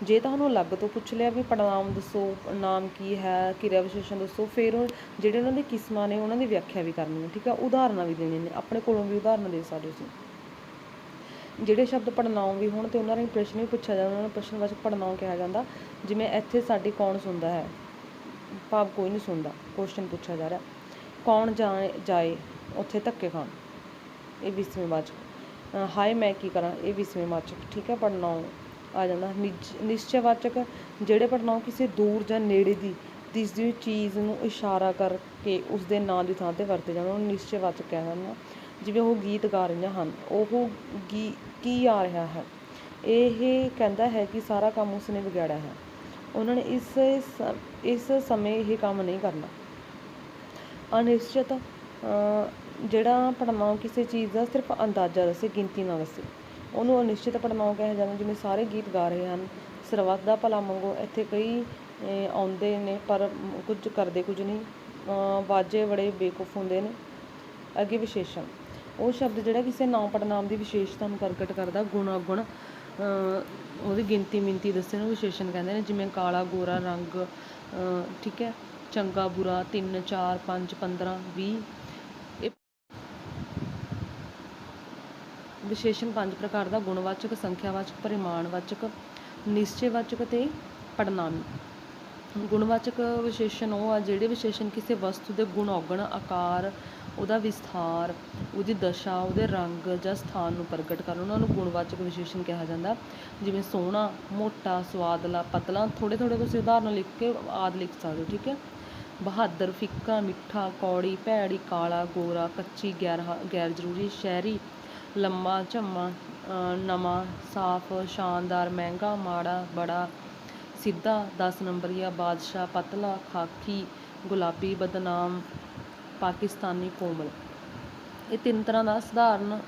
ਜੇ ਤੁਹਾਨੂੰ ਅਲੱਗ ਤੋਂ ਪੁੱਛ ਲਿਆ ਵੀ ਪੜਨਾਮ ਦੱਸੋ, ਨਾਮ ਕੀ ਹੈ, ਕਿਰਿਆ ਵਿਸ਼ੇਸ਼ਣ ਦੱਸੋ, ਫਿਰ ਉਹ ਜਿਹੜੇ ਉਹਨਾਂ ਦੇ ਕਿਸਮਾਂ ਨੇ, ਉਹਨਾਂ ਦੀ ਵਿਆਖਿਆ ਵੀ ਕਰਨੀ ਹੈ, ਠੀਕ ਹੈ? ਉਦਾਹਰਨਾਂ ਵੀ ਦੇਣੀਆਂ ਨੇ, ਆਪਣੇ ਕੋਲੋਂ ਵੀ ਉਦਾਹਰਨਾਂ ਦੇ ਸਕਦੇ ਹੋ ਤੁਸੀਂ। ਜਿਹੜੇ ਸ਼ਬਦ ਪੜਨਾਉ ਵੀ ਹੋਣ ਤੇ ਉਹਨਾਂ ਰਾਹੀਂ ਪ੍ਰਸ਼ਨ ਵੀ ਪੁੱਛਿਆ ਜਾਂਦਾ, ਉਹਨਾਂ ਨੂੰ ਪ੍ਰਸ਼ਨਵਾਚਕ ਪੜਨਾਉ ਕਿਹਾ ਜਾਂਦਾ, ਜਿਵੇਂ ਇੱਥੇ ਸਾਡੀ ਕੌਣ ਸੁਣਦਾ ਹੈ? ਭਾਵ ਕੋਈ ਨਹੀਂ ਸੁਣਦਾ ਕੁਐਸਚਨ ਪੁੱਛਿਆ ਜਾ ਰਿਹਾ। ਕੌਣ ਜਾਏ ਜਾਏ, ਉੱਥੇ ਧੱਕੇ ਖਾਣ? ਇਹ ਵਿਸਵੇਂ ਵਾਚਕ। ਹਾਏ, ਮੈਂ ਕੀ ਕਰਾਂ? ਇਹ ਵਿਸਵੇਂ ਵਾਚਕ, ਠੀਕ ਹੈ ਪੜਨਾਉ ਆ ਜਾਂਦਾ। ਨਿਜ- ਨਿਸ਼ਚੈ ਵਾਚਕ, ਜਿਹੜੇ ਪੜਨਾਉ ਕਿਸੇ ਦੂਰ ਜਾਂ ਨੇੜੇ ਦੀ, ਜਿਸ ਦੀ ਚੀਜ਼ ਨੂੰ ਇਸ਼ਾਰਾ ਕਰਕੇ ਉਸ ਦੇ ਨਾਂ ਦੀ ਥਾਂ ਤੇ ਵਰਤੇ ਜਾਂਦੇ ਉਹਨੂੰ ਨੂੰ ਨਿਸ਼ਚੈ ਵਾਚਕ ਕਿਹਾ ਜਾਂਦਾ ਜਿਵੇਂ ਉਹ ਗੀਤ ਗਾ ਰਹੀਆਂ ਹਨ, ਉਹ ਗੀ ਕੀ ਆ ਰਿਹਾ ਹੈ? ਇਹ ਕਹਿੰਦਾ ਹੈ ਕਿ ਸਾਰਾ ਕੰਮ ਉਸਨੇ ਵਿਗਾੜਿਆ ਹੈ। ਉਹਨਾਂ ਨੇ ਇਸ ਇਸ ਸਮੇਂ ਇਹ ਕੰਮ ਨਹੀਂ ਕਰਨਾ। ਅਨਿਸ਼ਚਿਤ ਜਿਹੜਾ ਪੜਨਾਉ ਕਿਸੇ ਚੀਜ਼ ਦਾ ਸਿਰਫ ਅੰਦਾਜ਼ਾ ਦੱਸੇ, ਗਿਣਤੀ ਨਾ ਦੱਸੇ। ਉਹਨੂੰ ਅਨਿਸ਼ਚਿਤ ਪੜਨਾਉ ਕਿਹਾ ਜਾਂਦਾ, ਜਿਵੇਂ ਸਾਰੇ ਗੀਤ ਗਾ ਰਹੇ ਹਨ। ਸਰਬੱਤ ਦਾ ਭਲਾ ਮੰਗੋ, ਇੱਥੇ ਕਈ ਆਉਂਦੇ ਨੇ, ਪਰ ਕੁਝ ਕਰਦੇ ਕੁਝ ਨਹੀਂ। ਵਾਜੇ ਬੜੇ ਬੇਕੂਫ ਹੁੰਦੇ ਨੇ। ਅੱਗੇ ਵਿਸ਼ੇਸ਼ਣ। ਉਹ ਸ਼ਬਦ ਜਿਹੜਾ ਕਿਸੇ ਨਾਮ ਪੜਨਾਮ ਦੀ ਵਿਸ਼ੇਸ਼ਤਾ ਨੂੰ ਪ੍ਰਗਟ ਕਰਦਾ, ਗੁਣ ਉਹਦੀ ਗਿਣਤੀ ਮਿੰਤੀ ਦੱਸੇ ਨੂੰ ਵਿਸ਼ੇਸ਼ਣ ਕਹਿੰਦੇ ਨੇ, ਜਿਵੇਂ ਕਾਲਾ, ਗੋਰਾ, ਰੰਗ ਠੀਕ ਹੈ, ਚੰਗਾ, ਬੁਰਾ 3 4 5 15 20 ਇਹ ਵਿਸ਼ੇਸ਼ਣ ਪੰਜ ਪ੍ਰਕਾਰ ਦਾ ਗੁਣਵਾਚਕ, ਸੰਖਿਆਵਾਚਕ, ਪਰਿਮਾਣਵਾਚਕ, ਨਿਸ਼ਚੈਵਾਚਕ ਤੇ ਪੜਨਾਮੀ ਗੁਣਵਾਚਕ ਵਿਸ਼ੇਸ਼ਣ ਉਹ ਆ ਜਿਹੜੇ ਵਿਸ਼ੇਸ਼ਣ ਕਿਸੇ ਵਸਤੂ ਦੇ ਗੁਣ, ਔਗਣ, ਆਕਾਰ, ਉਹਦਾ ਵਿਸਥਾਰ, ਉਹਦੀ ਦਸ਼ਾ, ਉਹਦੇ ਰੰਗ ਜਾਂ ਸਥਾਨ ਨੂੰ ਪ੍ਰਗਟ ਕਰਨ, ਉਹਨਾਂ ਨੂੰ ਗੁਣਵਾਚਕ ਵਿਸ਼ੇਸ਼ਣ ਕਿਹਾ ਜਾਂਦਾ। ਜਿਵੇਂ ਸੋਹਣਾ, ਮੋਟਾ, ਸਵਾਦਲਾ, ਪਤਲਾ ਥੋੜੇ ਥੋੜੇ ਤੁਸੀਂ ਉਦਾਹਰਨ ਲਿਖ ਕੇ ਆਦ ਲਿਖ ਸਕਦੇ ਹੋ, ਠੀਕ ਹੈ? ਬਹਾਦਰ, ਫਿੱਕਾ, ਮਿੱਠਾ, ਕੌੜੀ, ਭੈੜੀ, ਕਾਲਾ, ਗੋਰਾ, ਕੱਚੀ, ਗੈਰ ਗੈਰ ਜ਼ਰੂਰੀ, ਸ਼ਹਿਰੀ, ਲੰਮਾ, ਝੰਮਾ ਨਵਾਂ, ਸਾਫ਼, ਸ਼ਾਨਦਾਰ, ਮਹਿੰਗਾ, ਮਾੜਾ, ਬੜਾ ਸਿੱਧਾ ਦਸ ਨੰਬਰੀਆ ਬਾਦਸ਼ਾਹ ਪਤਲਾ, ਖਾਕੀ, ਗੁਲਾਬੀ, ਬਦਨਾਮ, ਪਾਕਿਸਤਾਨੀ ਕੋਮਲ। ਇਹ ਤਿੰਨ ਤਰ੍ਹਾਂ ਦਾ ਸਧਾਰਨ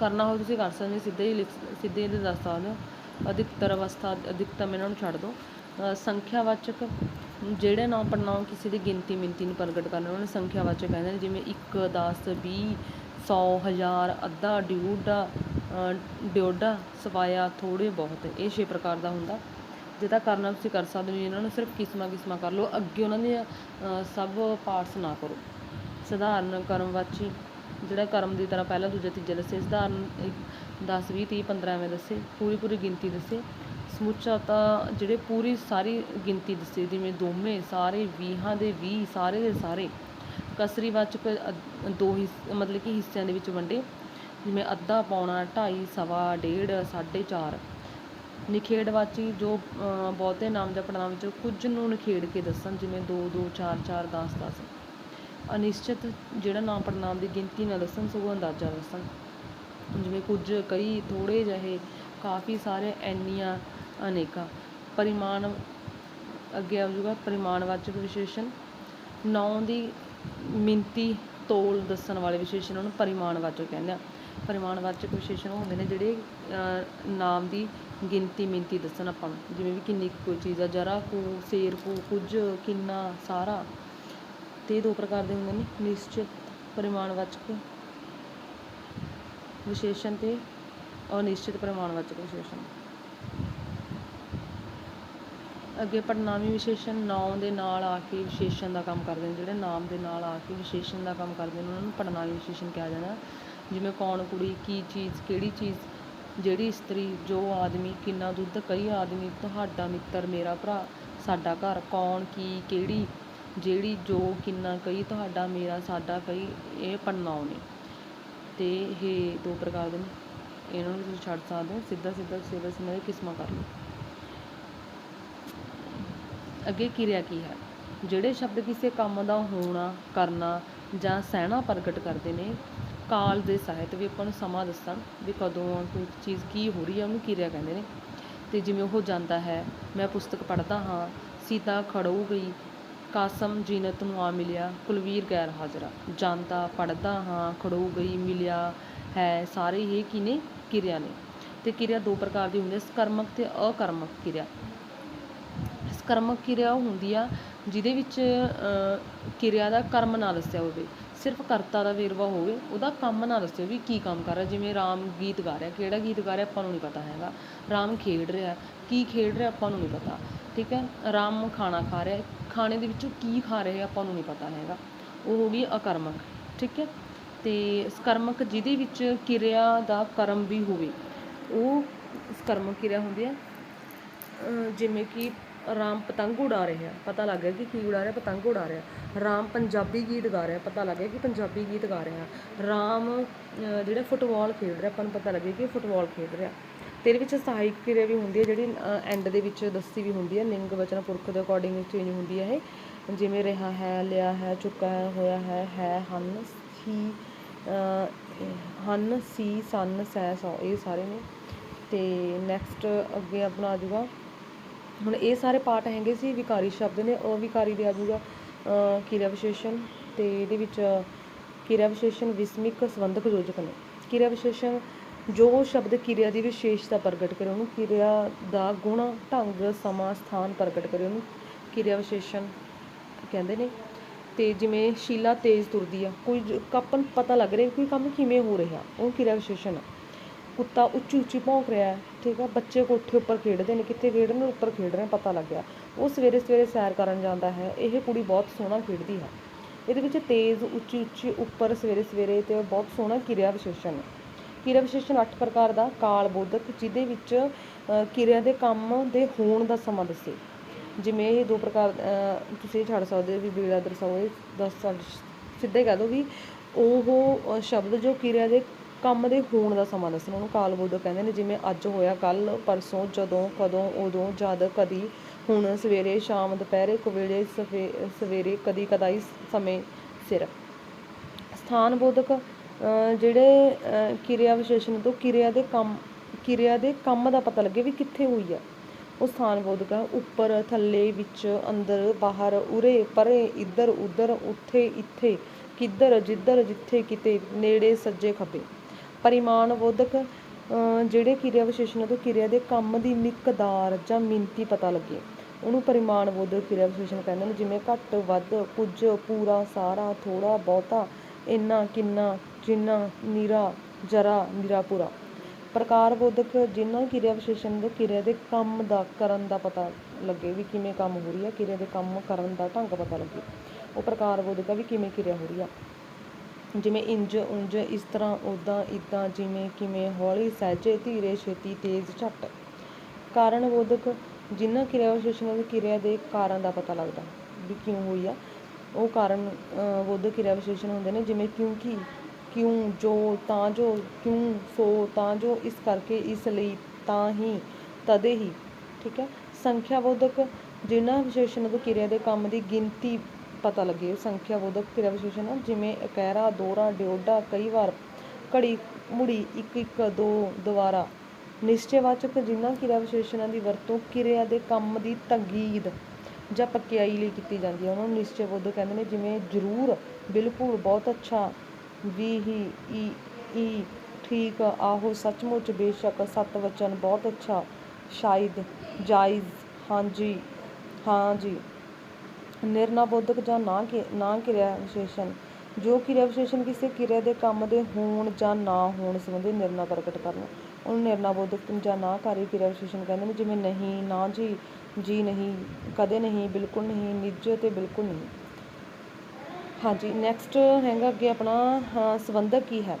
ਕਰਨਾ ਹੋਵੇ, ਤੁਸੀਂ ਕਰ ਸਕਦੇ ਹੋ। ਸਿੱਧੇ ਹੀ ਲਿਖ, ਸਿੱਧੇ ਇਹਦੇ ਦੱਸ ਸਕਦੇ ਹੋ। ਅਧਿਕਤਰ ਅਵਸਥਾ, ਅਧਿਕਤਮ ਇਹਨਾਂ ਨੂੰ ਛੱਡ ਦਿਓ ਸੰਖਿਆਵਾਚਕ, ਜਿਹੜੇ ਨਾਮ ਪੜਨਾਉ ਕਿਸੇ ਦੀ ਗਿਣਤੀ ਮਿੰਤੀ ਨੂੰ ਪ੍ਰਗਟ ਕਰਨਾ ਉਹਨਾਂ ਨੂੰ ਸੰਖਿਆਵਾਚਕ ਕਹਿੰਦੇ ਨੇ, ਜਿਵੇਂ 1 10 20 100 1000 ਅੱਧਾ, ਡਿਊਡਾ ਡਿਓਡਾ ਸਵਾਇਆ ਥੋੜੇ ਬਹੁਤ। ਇਹ ਛੇ ਪ੍ਰਕਾਰ ਦਾ ਹੁੰਦਾ। ਜਿਹਦਾ ਕਰਨਾ ਤੁਸੀਂ ਕਰ ਸਕਦੇ ਹੋ ਇਹਨਾਂ ਨੂੰ ਸਿਰਫ ਕਿਸਮਾਂ ਕਿਸਮਾਂ ਕਰ ਲਓ, ਅੱਗੇ ਉਹਨਾਂ ਦੀਆਂ ਸਭ ਪਾਰਟਸ ਨਾ ਕਰੋ। ਸਧਾਰਨ ਕਰਮਵਾਚੀ ਜਿਹੜਾ ਕਰਮ ਦੀ ਤਰ੍ਹਾਂ ਪਹਿਲਾ ਦੂਜਾ ਤੀਜਾ ਦੱਸੇ, ਸਧਾਰਨ 10 20 30 15 ਐਵੇਂ ਦੱਸੇ, ਪੂਰੀ ਪੂਰੀ ਗਿਣਤੀ ਦੱਸੇ। ਸਮੁੱਚਾ ਤਾਂ ਜਿਹੜੇ ਪੂਰੀ ਸਾਰੀ ਗਿਣਤੀ ਦੱਸੇ, ਜਿਵੇਂ ਦੋਵੇਂ, ਸਾਰੇ ਵੀਹਾਂ ਦੇ 20 ਸਾਰੇ ਦੇ ਸਾਰੇ। ਕਸਰੀ ਵਾਚਕ ਅ- ਦੋ ਹਿੱਸ, ਮਤਲਬ ਕਿ ਹਿੱਸਿਆਂ ਦੇ ਵਿੱਚ ਵੰਡੇ, ਜਿਵੇਂ ਅੱਧਾ ਪੌਣਾ, ਢਾਈ, ਸਵਾ, ਡੇਢ, ਸਾਢੇ ਚਾਰ। ਨਿਖੇੜਵਾਚੀ ਜੋ ਬਹੁਤੇ ਨਾਮ ਜਾਂ ਪੜਨਾਮ ਵਿੱਚੋਂ ਕੁਝ ਨੂੰ ਨਿਖੇੜ ਕੇ ਦੱਸਣ, ਜਿਵੇਂ 2 2 4 4 10 10 ਅਨਿਸ਼ਚਿਤ ਜਿਹੜਾ ਨਾਮ ਪੜਨਾਮ ਦੀ ਗਿਣਤੀ ਨਾਲ ਦੱਸਣ, ਸਗੋਂ ਅੰਦਾਜ਼ਾ ਦੱਸਣ। ਜਿਵੇਂ ਕੁਝ ਕਈ ਥੋੜੇ ਜਿਹੇ, ਕਾਫੀ ਸਾਰੇ, ਐਨੀਆਂ ਅਨੇਕਾਂ। ਪਰਿਮਾਣ ਅੱਗੇ ਆ ਜਾਊਗਾ ਪਰਿਮਾਣਵਾਚਕ ਵਿਸ਼ੇਸ਼ਣ। ਨੌ ਦੀ ਮਿੰਤੀ ਤੋਲ ਦੱਸਣ ਵਾਲੇ ਵਿਸ਼ੇਸ਼ਣ ਉਹਨੂੰ ਪਰਿਮਾਣਵਾਚਕ ਕਹਿੰਦੇ ਆ। ਪਰਿਮਾਣਵਾਚਕ ਵਿਸ਼ੇਸ਼ਣ ਉਹ ਹੁੰਦੇ ਨੇ ਜਿਹੜੇ ਅਹ, ਨਾਮ ਦੀ ਗਿਣਤੀ ਮਿੰਤੀ ਦੱਸਣ ਆਪਾਂ ਨੂੰ। ਜਿਵੇਂ ਵੀ ਕਿੰਨੀ ਕੁ ਕੋਈ ਚੀਜ਼ ਆ ਜਰਾ ਕੁ ਸੇਰ ਕੁ ਕੁਝ ਕਿੰਨਾ ਸਾਰਾ। ਤੇ ਦੋ ਪ੍ਰਕਾਰ ਦੇ ਹੁੰਦੇ ਨੇ ਨਿਸ਼ਚਿਤ ਪਰਿਮਾਣਵਾਚਕ ਵਿਸ਼ੇਸ਼ਣ ਤੇ ਅਨਿਸ਼ਚਿਤ ਪਰਿਮਾਣਵਾਚਕ ਵਿਸ਼ੇਸ਼ਣ। ਅੱਗੇ ਪੜਨਾਮੀ ਵਿਸ਼ੇਸ਼ਣ ਨਾਮ ਦੇ ਨਾਲ ਆ ਕੇ ਵਿਸ਼ੇਸ਼ਣ ਦਾ ਕੰਮ ਕਰਦੇ ਨੇ, ਜਿਹੜੇ ਨਾਮ ਦੇ ਨਾਲ ਆ ਕੇ ਵਿਸ਼ੇਸ਼ਣ ਦਾ ਕੰਮ ਕਰਦੇ ਨੇ, ਉਹਨਾਂ ਨੂੰ ਪੜਨਾਮੀ ਵਿਸ਼ੇਸ਼ਣ ਕਿਹਾ ਜਾਂਦਾ। ਜਿਵੇਂ ਕੌਣ ਕੁੜੀ, ਕੀ ਚੀਜ਼, ਕਿਹੜੀ ਚੀਜ਼, ਜਿਹੜੀ ਇਸਤਰੀ, ਜੋ ਆਦਮੀ, ਕਿੰਨਾ ਦੁੱਧ, ਕਈ ਆਦਮੀ, ਤੁਹਾਡਾ ਮਿੱਤਰ, ਮੇਰਾ ਭਰਾ, ਸਾਡਾ ਘਰ, ਕੌਣ, ਕੀ, ਕਿਹੜੀ, ਜਿਹੜੀ, ਜੋ, ਕਿੰਨਾ, ਕਈ, ਤੁਹਾਡਾ, ਮੇਰਾ, ਸਾਡਾ, ਕਈ, ਇਹ ਪੜਨਾਉ ਨੇ। ਤੇ ਇਹ ਦੋ ਪ੍ਰਕਾਰ ਦੇ ਨੇ। ਇਹਨਾਂ ਨੂੰ ਤੁਸੀਂ ਛੱਡ ਸਕਦੇ ਹੋ ਸਿੱਧਾ ਸਿੱਧਾ ਸਿਲੇਬਸ ਇਹਨਾਂ ਦੀ ਕਿਸਮਾਂ ਕਰ ਲਓ। ਅੱਗੇ ਕਿਰਿਆ ਕੀ ਹੈ? ਜਿਹੜੇ ਸ਼ਬਦ ਕਿਸੇ ਕੰਮ ਦਾ ਹੋਣਾ, ਕਰਨਾ ਜਾਂ ਸਹਿਣਾ ਪ੍ਰਗਟ ਕਰਦੇ ਨੇ, ਕਾਲ ਦੇ ਸਾਹਿਤ ਵੀ ਆਪਾਂ ਨੂੰ ਸਮਾਂ ਦੱਸਣ ਵੀ ਕਦੋਂ ਕੋਈ ਚੀਜ਼ ਕੀ ਹੋ ਰਹੀ ਹੈ ਉਹਨੂੰ ਕਿਰਿਆ ਕਹਿੰਦੇ ਨੇ। ਤੇ ਜਿਵੇਂ ਉਹ ਜਾਂਦਾ ਹੈ, ਮੈਂ ਪੁਸਤਕ ਪੜ੍ਹਦਾ ਹਾਂ, ਸੀਤਾ ਖੜੋ ਗਈ, ਕਾਸਮ ਜੀਨਤ ਨੂੰ ਆ ਮਿਲਿਆ, ਕੁਲਵੀਰ ਗੈਰ ਹਾਜ਼ਰਾ। ਜਾਂਦਾ, ਪੜ੍ਹਦਾ ਹਾਂ ਖੜੋ ਗਈ, ਮਿਲਿਆ ਹੈ, ਸਾਰੇ ਇਹ ਕੀ ਨੇ ਕਿਰਿਆ ਨੇ? ਤੇ ਕਿਰਿਆ ਦੋ ਪ੍ਰਕਾਰ ਦੀ ਹੁੰਦੀ ਹੈ, ਸਕਰਮਕ ਤੇ ਅਕਰਮਕ ਕਿਰਿਆ। ਕਰਮਕ ਕਿਰਿਆ ਉਹ ਹੁੰਦੀ ਆ, ਜਿਹਦੇ ਵਿੱਚ ਕਿਰਿਆ ਦਾ ਕਰਮ ਨਾ ਦੱਸਿਆ ਹੋਵੇ, ਸਿਰਫ ਕਰਤਾ ਦਾ ਵੇਰਵਾ ਹੋਵੇ, ਉਹਦਾ ਕੰਮ ਨਾ ਦੱਸਿਓ ਵੀ ਕੀ ਕੰਮ ਕਰ ਰਿਹਾ, ਜਿਵੇਂ ਰਾਮ ਗੀਤ ਗਾ ਰਿਹਾ, ਕਿਹੜਾ ਗੀਤ ਗਾ ਰਿਹਾ ਆਪਾਂ ਨੂੰ ਨਹੀਂ ਪਤਾ ਹੈਗਾ, ਰਾਮ ਖੇਡ ਰਿਹਾ, ਕੀ ਖੇਡ ਰਿਹਾ ਆਪਾਂ ਨੂੰ ਨਹੀਂ ਪਤਾ, ਠੀਕ ਹੈ, ਰਾਮ ਖਾਣਾ ਖਾ ਰਿਹਾ, ਖਾਣੇ ਦੇ ਵਿੱਚੋਂ ਕੀ ਖਾ ਰਿਹਾ ਆਪਾਂ ਨੂੰ ਨਹੀਂ ਪਤਾ ਹੈਗਾ, ਉਹ ਹੋ ਗਈ ਅਕਰਮਕ, ਠੀਕ ਹੈ, ਤੇ ਸਕਰਮਕ ਜਿਹਦੇ ਵਿੱਚ ਕਿਰਿਆ ਦਾ ਕਰਮ ਵੀ ਹੋਵੇ, ਉਹ ਸਕਰਮਕ ਕਿਰਿਆ ਹੁੰਦੀ ਹੈ ਜਿਵੇਂ ਕਿ ਰਾਮ ਪਤੰਗ ਉਡਾ ਰਿਹਾ। ਪਤਾ ਲੱਗ ਗਿਆ ਕਿ ਕੀ ਉਡਾ ਰਿਹਾ, ਪਤੰਗ ਉਡਾ ਰਿਹਾ। ਰਾਮ ਪੰਜਾਬੀ ਗੀਤ ਗਾ ਰਿਹਾ। ਪਤਾ ਲੱਗ ਗਿਆ ਕਿ ਪੰਜਾਬੀ ਗੀਤ ਗਾ ਰਿਹਾ। ਰਾਮ ਜਿਹੜਾ ਫੁੱਟਬਾਲ ਖੇਡ ਰਿਹਾ, ਆਪਾਂ ਨੂੰ ਪਤਾ ਲੱਗਿਆ ਕਿ ਫੁੱਟਬਾਲ ਖੇਡ ਰਿਹਾ। ਤੇ ਇਹਦੇ ਵਿੱਚ ਸਹਾਇਕ ਕਿਰਿਆ ਵੀ ਹੁੰਦੀ ਹੈ, ਜਿਹੜੀ ਐਂਡ ਦੇ ਵਿੱਚ ਦੱਸੀ ਵੀ ਹੁੰਦੀ ਹੈ ਲਿੰਗ ਵਚਨ, ਪੁਰਖ ਦੇ ਅਕੋਰਡਿੰਗ ਚੇਂਜ ਹੁੰਦੀ ਹੈ ਇਹ। ਜਿਵੇਂ ਰਿਹਾ ਹੈ, ਲਿਆ ਹੈ, ਚੁੱਕਾ ਹੈ, ਹੋਇਆ ਹੈ ਹੈ, ਹਨ, ਸੀ ਹਨ, ਸੀ, ਸਨ, ਸੈ, ਸੌ, ਇਹ ਸਾਰੇ ਨੇ। ਤੇ ਨੈਕਸਟ ਅੱਗੇ ਆਪਣਾ ਆ ਜਾਊਗਾ। ਹੁਣ ਇਹ ਸਾਰੇ ਪਾਰਟ ਹੈਗੇ ਸੀ, ਵਿਕਾਰੀ ਸ਼ਬਦ ਨੇ ਅਵਿਕਾਰੀ ਦੇ ਆਜੂਗਾ ਕਿਰਿਆ ਵਿਸ਼ੇਸ਼ਣ ਤੇ ਇਹਦੇ ਵਿੱਚ ਕਿਰਿਆ ਵਿਸ਼ੇਸ਼ਣ ਵਿਸਮਿਕ, ਸੰਬੰਧਕ ਯੋਜਕ ਨੇ। ਕਿਰਿਆ ਵਿਸ਼ੇਸ਼ਣ ਜੋ ਸ਼ਬਦ ਕਿਰਿਆ ਦੀ ਵਿਸ਼ੇਸ਼ਤਾ ਪ੍ਰਗਟ ਕਰੇ, ਉਹਨੂੰ ਕਿਰਿਆ ਦਾ ਗੁਣ, ਢੰਗ, ਸਮਾਂ, ਸਥਾਨ ਪ੍ਰਗਟ ਕਰੇ ਉਹਨੂੰ। ਕਿਰਿਆ ਵਿਸ਼ੇਸ਼ਣ ਕਹਿੰਦੇ ਨੇ। ਤੇ ਜਿਵੇਂ ਸ਼ੀਲਾ ਤੇਜ਼ ਤੁਰਦੀ ਆ, ਕੋਈ ਜ- ਪਤਾ ਲੱਗ ਰਿਹਾ ਕੋਈ ਕੰਮ ਕਿਵੇਂ ਹੋ ਰਿਹਾ, ਉਹ ਕਿਰਿਆ ਵਿਸ਼ੇਸ਼ਣ ਆ। ਕੁੱਤਾ ਉੱਚੀ ਉੱਚੀ ਭੌਂਕ ਰਿਹਾ ਠੀਕ ਆ, ਬੱਚੇ ਕੋਠੇ ਉੱਪਰ ਖੇਡਦੇ ਨੇ, ਕਿੱਥੇ ਖੇਡ ਰਹੇ ਨੇ ਉੱਪਰ ਖੇਡ ਰਹੇ ਨੇ ਪਤਾ ਲੱਗਿਆ ਉਹ ਸਵੇਰੇ ਸਵੇਰੇ ਸੈਰ ਕਰਨ ਜਾਂਦਾ ਹੈ, ਇਹ ਕੁੜੀ ਬਹੁਤ ਸੋਹਣਾ ਖੇਡਦੀ ਹੈ। ਇਹਦੇ ਵਿੱਚ ਤੇਜ਼, ਉੱਚੀ ਉੱਚੀ, ਉੱਪਰ ਸਵੇਰੇ ਸਵੇਰੇ ਤੇ ਬਹੁਤ ਸੋਹਣਾ ਕਿਰਿਆ ਵਿਸ਼ੇਸ਼ਣ। ਹੈ ਕਿਰਿਆ ਵਿਸ਼ੇਸ਼ਣ 8 ਪ੍ਰਕਾਰ ਦਾ, ਕਾਲ ਬੋਧਕ, ਜਿਹਦੇ ਵਿੱਚ ਕਿਰਿਆ ਦੇ ਕੰਮ ਦੇ ਹੋਣ ਦਾ ਸਮਾਂ ਦੱਸੇ। ਜਿਵੇਂ ਇਹ ਦੋ ਪ੍ਰਕਾਰ ਤੁਸੀਂ ਇਹ ਛੱਡ ਸਕਦੇ ਹੋ ਵੀ ਬੀੜਾ ਦਰਸਾਓ, ਇਹ ਦੱਸ, ਸਿੱਧੇ ਕਹਿ ਦੋ ਵੀ ਉਹ ਸ਼ਬਦ ਜੋ ਕਿਰਿਆ ਦੇ ਕੰਮ ਦੇ ਹੋਣ ਦਾ ਸਮਾਂ ਦੱਸਣ ਉਹਨੂੰ ਕਾਲ ਬੋਧਕ ਕਹਿੰਦੇ ਨੇ ਜਿਵੇਂ ਅੱਜ ਹੋਇਆ ਕੱਲ ਪਰਸੋਂ ਜਦੋਂ ਕਦੋਂ ਉਦੋਂ ਜਦ ਕਦੀ ਹੁਣ ਸਵੇਰੇ ਸ਼ਾਮ ਦੁਪਹਿਰੇ ਕੁਵੇਲੇ ਸਵੇ ਸਵੇਰੇ ਕਦੀ ਕਦਾਈ ਸਮੇਂ ਸਿਰ। ਸਥਾਨ ਬੋਧਕ ਅ, ਜਿਹੜੇ ਕਿਰਿਆ ਵਿਸ਼ੇਸ਼ਣ ਤੋਂ ਕਿਰਿਆ ਦੇ ਕੰਮ ਕਿਰਿਆ ਦੇ ਕੰਮ ਦਾ ਪਤਾ ਲੱਗੇ ਵੀ ਕਿੱਥੇ ਹੋਈ ਆ। ਉਹ ਸਥਾਨ ਬੋਧਕ ਆ ਉੱਪਰ ਥੱਲੇ ਵਿੱਚ ਅੰਦਰ ਬਾਹਰ ਉਰੇ ਪਰੇ ਇੱਧਰ ਉੱਧਰ ਉੱਥੇ ਇੱਥੇ ਕਿੱਧਰ ਜਿੱਧਰ ਜਿੱਥੇ ਕਿਤੇ ਨੇੜੇ ਸੱਜੇ ਖੱਬੇ। ਪਰਿਮਾਣ ਬੋਧਕ ਜਿਹੜੇ ਕਿਰਿਆ ਵਿਸ਼ੇਸ਼ਣ ਤੋਂ ਕਿਰਿਆ ਦੇ ਕੰਮ ਦੀ ਮਿਕਦਾਰ ਜਾਂ ਮਿਣਤੀ ਪਤਾ ਲੱਗੇ। ਉਹਨੂੰ ਪਰਿਮਾਣ ਬੋਧਕ ਕਿਰਿਆ ਵਿਸ਼ੇਸ਼ਣ ਕਹਿੰਦੇ ਨੇ, ਜਿਵੇਂ ਘੱਟ, ਵੱਧ, ਕੁਝ, ਪੂਰਾ, ਸਾਰਾ ਥੋੜਾ ਬਹੁਤਾ, ਇੰਨਾ, ਕਿੰਨਾ, ਜਿੰਨਾ, ਨੀਰਾ, ਜਰਾ ਨਿਰਾਪੁਰਾ ਪ੍ਰਕਾਰ ਬੋਧਕ ਜਿਨ੍ਹਾਂ ਕਿਰਿਆ ਵਿਸ਼ੇਸ਼ਣ ਦੇ ਕਿਰਿਆ ਦੇ ਕੰਮ ਦਾ ਕਰਨ ਦਾ ਪਤਾ ਲੱਗੇ ਵੀ ਕਿਵੇਂ ਕੰਮ ਹੋ ਰਹੀ ਆ, ਕਿਰਿਆ ਦੇ ਕੰਮ ਕਰਨ ਦਾ ਢੰਗ ਪਤਾ ਲੱਗੇ। ਉਹ ਪ੍ਰਕਾਰ ਬੋਧਕ ਆ ਵੀ ਕਿਵੇਂ ਕਿਰਿਆ ਹੋ ਰਹੀ ਆ। ਜਿਵੇਂ ਇੰਜ ਉਂਝ ਇਸ ਤਰ੍ਹਾਂ ਉੱਦਾਂ ਇੱਦਾਂ ਜਿਵੇਂ ਕਿਵੇਂ ਹੌਲੀ ਸਹਿਜੇ ਧੀਰੇ ਛੇਤੀ ਤੇਜ਼ ਝੱਟ। ਕਾਰਨ ਬੋਧਕ ਜਿਨ੍ਹਾਂ ਕਿਰਿਆ ਵਿਸ਼ੇਸ਼ਣਾਂ ਦੀ ਕਿਰਿਆ ਦੇ ਕਾਰਨ ਦਾ ਪਤਾ ਲੱਗਦਾ ਵੀ ਕਿਉਂ ਹੋਈ ਆ। ਉਹ ਕਾਰਨ ਅਹ, ਬੋਧਕ ਕਿਰਿਆ ਵਿਸ਼ੇਸ਼ਣ ਹੁੰਦੇ ਨੇ ਜਿਵੇਂ ਕਿਉਂਕਿ ਕਿਉਂ ਜੋ ਤਾਂ ਜੋ ਕਿਉਂ ਸੋ ਤਾਂ ਜੋ ਇਸ ਕਰਕੇ ਇਸ ਲਈ ਤਾਂ ਹੀ ਤਦੇ ਹੀ ਠੀਕ ਹੈ। ਸੰਖਿਆ ਬੋਧਕ ਜਿਨ੍ਹਾਂ ਵਿਸ਼ੇਸ਼ਣ ਤੋਂ ਕਿਰਿਆ ਦੇ ਕੰਮ ਦੀ ਗਿਣਤੀ ਪਤਾ ਲੱਗੇ। ਸੰਖਿਆ ਬੋਧਕ ਕਿਰਿਆ ਵਿਸ਼ੇਸ਼ਣ ਆ, ਜਿਵੇਂ ਇਕਹਿਰਾ ਦੋਹਰਾ ਡਿਓਢਾ ਕਈ ਵਾਰ ਘੜੀ ਮੁੜੀ ਇੱਕ ਇੱਕ ਦੋ ਦੁਬਾਰਾ। ਨਿਸ਼ਚੈਵਾਚਕ ਜਿਨ੍ਹਾਂ ਕਿਰਿਆ ਵਿਸ਼ੇਸ਼ਣਾਂ ਦੀ ਵਰਤੋਂ ਕਿਰਿਆ ਦੇ ਕੰਮ ਦੀ ਤੰਗੀਦ ਜਾਂ ਪਕਿਆਈ ਲਈ ਕੀਤੀ ਜਾਂਦੀ ਹੈ ਉਹਨਾਂ ਨੂੰ ਨਿਸ਼ਚੈ ਬੋਧਕ ਕਹਿੰਦੇ ਨੇ ਜਿਵੇਂ ਜ਼ਰੂਰ ਬਿਲਕੁਲ ਬਹੁਤ ਅੱਛਾ ਵੀ ਹੀ ਈ ਈ ਠੀਕ ਆਹੋ ਸੱਚਮੁੱਚ ਬੇਸ਼ੱਕ ਸਤ ਵਚਨ ਬਹੁਤ ਅੱਛਾ ਸ਼ਾਇਦ ਜਾਇਜ਼ ਹਾਂਜੀ ਹਾਂ ਜੀ। ਨਿਰਣਾ ਬੋਧਕ ਜਾਂ ਨਾ ਕਿ, ਨਾ ਕਿਰਿਆ ਵਿਸ਼ੇਸ਼ਣ, ਜੋ ਕਿਰਿਆ ਵਿਸ਼ੇਸ਼ਣ ਕਿਸੇ ਕਿਰਿਆ ਦੇ ਕੰਮ ਦੇ ਹੋਣ ਜਾਂ ਨਾ ਹੋਣ ਸੰਬੰਧੀ ਨਿਰਣਾ ਪ੍ਰਗਟ ਕਰਨ। ਉਹਨੂੰ ਨਿਰਣਾ ਬੋਧਕ ਜਾਂ ਨਾ ਕਾਰੀ ਕਿਰਿਆ ਵਿਸ਼ੇਸ਼ਣ ਕਹਿੰਦੇ ਨੇ, ਜਿਵੇਂ ਨਹੀਂ, ਨਾ ਜੀ ਜੀ ਨਹੀਂ, ਕਦੇ ਨਹੀਂ, ਬਿਲਕੁਲ ਨਹੀਂ, ਨਿੱਜ ਤੇ ਬਿਲਕੁਲ ਨਹੀਂ। ਹਾਂਜੀ ਨੈਕਸਟ ਹੈਗਾ ਅੱਗੇ ਆਪਣਾ ਸੰਬੰਧਕ ਕੀ ਹੈ?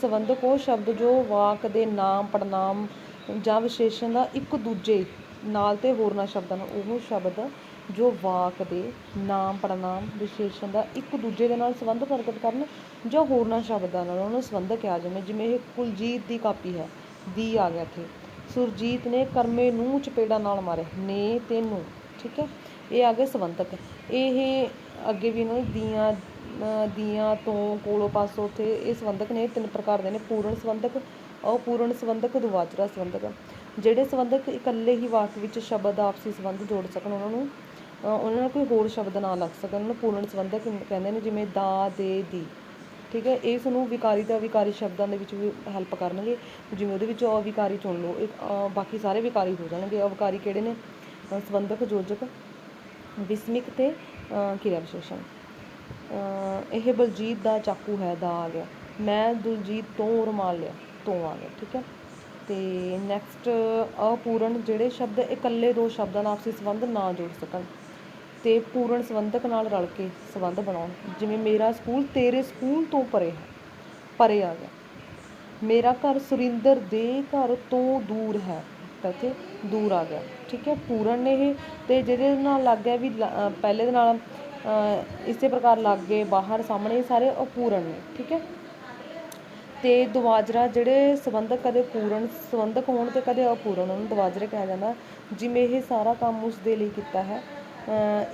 ਸੰਬੰਧਕ ਉਹ ਸ਼ਬਦ ਜੋ ਵਾਕ ਦੇ ਨਾਮ ਪੜਨਾਮ ਜਾਂ ਵਿਸ਼ੇਸ਼ਣ ਦਾ ਇੱਕ ਦੂਜੇ ਨਾਲ ਤੇ ਹੋਰਨਾਂ ਸ਼ਬਦਾਂ ਨੂੰ ਉਹ ਸ਼ਬਦ ਜੋ ਵਾਕ ਦੇ ਨਾਮ ਪੜਨਾਮ ਵਿਸ਼ੇਸ਼ਣ ਦਾ ਇੱਕ ਦੂਜੇ ਦੇ ਨਾਲ ਸੰਬੰਧ ਪ੍ਰਗਟ ਕਰਨ ਜਾਂ ਹੋਰਨਾਂ ਸ਼ਬਦਾਂ ਨਾਲ ਉਹਨਾਂ ਨੂੰ ਸੰਬੰਧਕ ਕਿਹਾ ਜਾਂਦਾ ਜਿਵੇਂ ਇਹ ਕੁਲਜੀਤ ਦੀ ਕਾਪੀ ਹੈ, ਦੀ ਆ ਗਿਆ ਇੱਥੇ। ਸੁਰਜੀਤ ਨੇ ਕਰਮੇ ਨੂੰ ਚਪੇੜਾ ਨਾਲ ਮਾਰੇ। ਨੇ ਤੇ ਨੂੰ ਠੀਕ ਹੈ? ਇਹ ਆ ਗਏ ਸੰਬੰਧਕ। ਇਹ ਅੱਗੇ ਵੀ ਇਹਨਾਂ ਨੇ ਦੀਆਂ ਦੀਆਂ ਤੋਂ ਕੋਲੋਂ ਪਾਸੋਂ ਉੱਥੇ ਇਹ ਸੰਬੰਧਕ ਨੇ, ਤਿੰਨ ਪ੍ਰਕਾਰ ਦੇ ਨੇ। ਪੂਰਨ ਸੰਬੰਧਕ, ਅਪੂਰਨ ਸੰਬੰਧਕ, ਦੁਵਾਚਰਾ ਸੰਬੰਧਕ। ਜਿਹੜੇ ਸੰਬੰਧਕ ਇਕੱਲੇ ਹੀ ਵਾਕ ਵਿੱਚ ਸ਼ਬਦ ਆਪਸੀ ਸੰਬੰਧ ਜੋੜ ਸਕਣ, ਉਹਨਾਂ ਨੂੰ ਉਹਨਾਂ ਨੂੰ ਕੋਈ ਹੋਰ ਸ਼ਬਦ ਨਾ ਲੱਗ ਸਕਣ, ਉਹਨਾਂ ਨੂੰ ਪੂਰਨ ਸੰਬੰਧਕ ਕਹਿੰਦੇ ਨੇ ਜਿਵੇਂ ਦਾ, ਦੇ, ਦੀ। ਠੀਕ ਹੈ ਇਸ ਨੂੰ ਵਿਕਾਰੀ ਤੇ ਅਵਿਕਾਰੀ ਸ਼ਬਦਾਂ ਦੇ ਵਿੱਚ ਵੀ ਹੈਲਪ ਕਰਨਗੇ। ਜਿਵੇਂ ਉਹਦੇ ਵਿੱਚ ਅਵਿਕਾਰੀ ਚੁਣ ਲਓ ਇੱਕ ਬਾਕੀ ਸਾਰੇ ਵਿਕਾਰੀ ਹੋ ਜਾਣਗੇ। ਅਵਿਕਾਰੀ ਕਿਹੜੇ ਨੇ? ਸੰਬੰਧਕ, ਯੋਜਕ, ਵਿਸਮਿਕ ਤੇ ਕਿਰਿਆ ਵਿਸ਼ੇਸ਼ਣ। ਇਹ ਬਲਜੀਤ ਦਾ ਚਾਕੂ ਹੈ, ਦਾ ਆ ਗਿਆ। ਮੈਂ ਦਲਜੀਤ ਤੋਂ ਰੁਮਾਲ ਲਿਆ, ਤੋਂ ਆ ਗਿਆ। ਠੀਕ ਹੈ, ਤੇ ਨੈਕਸਟ ਅਪੂਰਨ ਜਿਹੜੇ ਸ਼ਬਦ, ਇਕੱਲੇ ਦੋ ਸ਼ਬਦਾਂ ਨਾਲ ਆਪਸੀ ਸੰਬੰਧ ਨਾ ਜੋੜ ਸਕਣ। ਅਤੇ ਪੂਰਨ ਸੰਬੰਧਕ ਨਾਲ ਰਲ ਕੇ ਸੰਬੰਧ ਬਣਾਉਣ। ਜਿਵੇਂ ਮੇਰਾ ਸਕੂਲ ਤੇਰੇ ਸਕੂਲ ਤੋਂ ਪਰੇ ਹੈ, ਪਰੇ ਆ ਗਿਆ। ਮੇਰਾ ਘਰ ਸੁਰਿੰਦਰ ਦੇ ਘਰ ਤੋਂ ਦੂਰ ਹੈ, ਤਾਂ ਇੱਥੇ ਦੂਰ ਆ ਗਿਆ। ਠੀਕ ਹੈ, ਪੂਰਨ ਨੇ ਇਹ ਅਤੇ ਜਿਹਦੇ ਨਾਲ ਲੱਗ ਗਿਆ ਵੀ ਲ- ਪਹਿਲੇ ਦੇ ਨਾਲ ਇਸੇ ਪ੍ਰਕਾਰ ਲੱਗ ਬਾਹਰ ਸਾਹਮਣੇ ਸਾਰੇ ਅਪੂਰਨ ਨੇ। ਠੀਕ ਹੈ। ਤੇ ਦਵਾਜਰਾ ਜਿਹੜੇ ਸੰਬੰਧਕ ਕਦੇ ਪੂਰਨ, ਸੰਬੰਧਕ ਹੋਣ ਤੇ ਕਦੇ ਅਪੂਰਨ, ਉਹਨੂੰ ਦਵਾਜਰੇ ਕਿਹਾ ਜਾਂਦਾ। ਜਿਵੇਂ ਇਹ ਸਾਰਾ ਕੰਮ ਉਸ ਦੇ ਲਈ ਕੀਤਾ ਹੈ।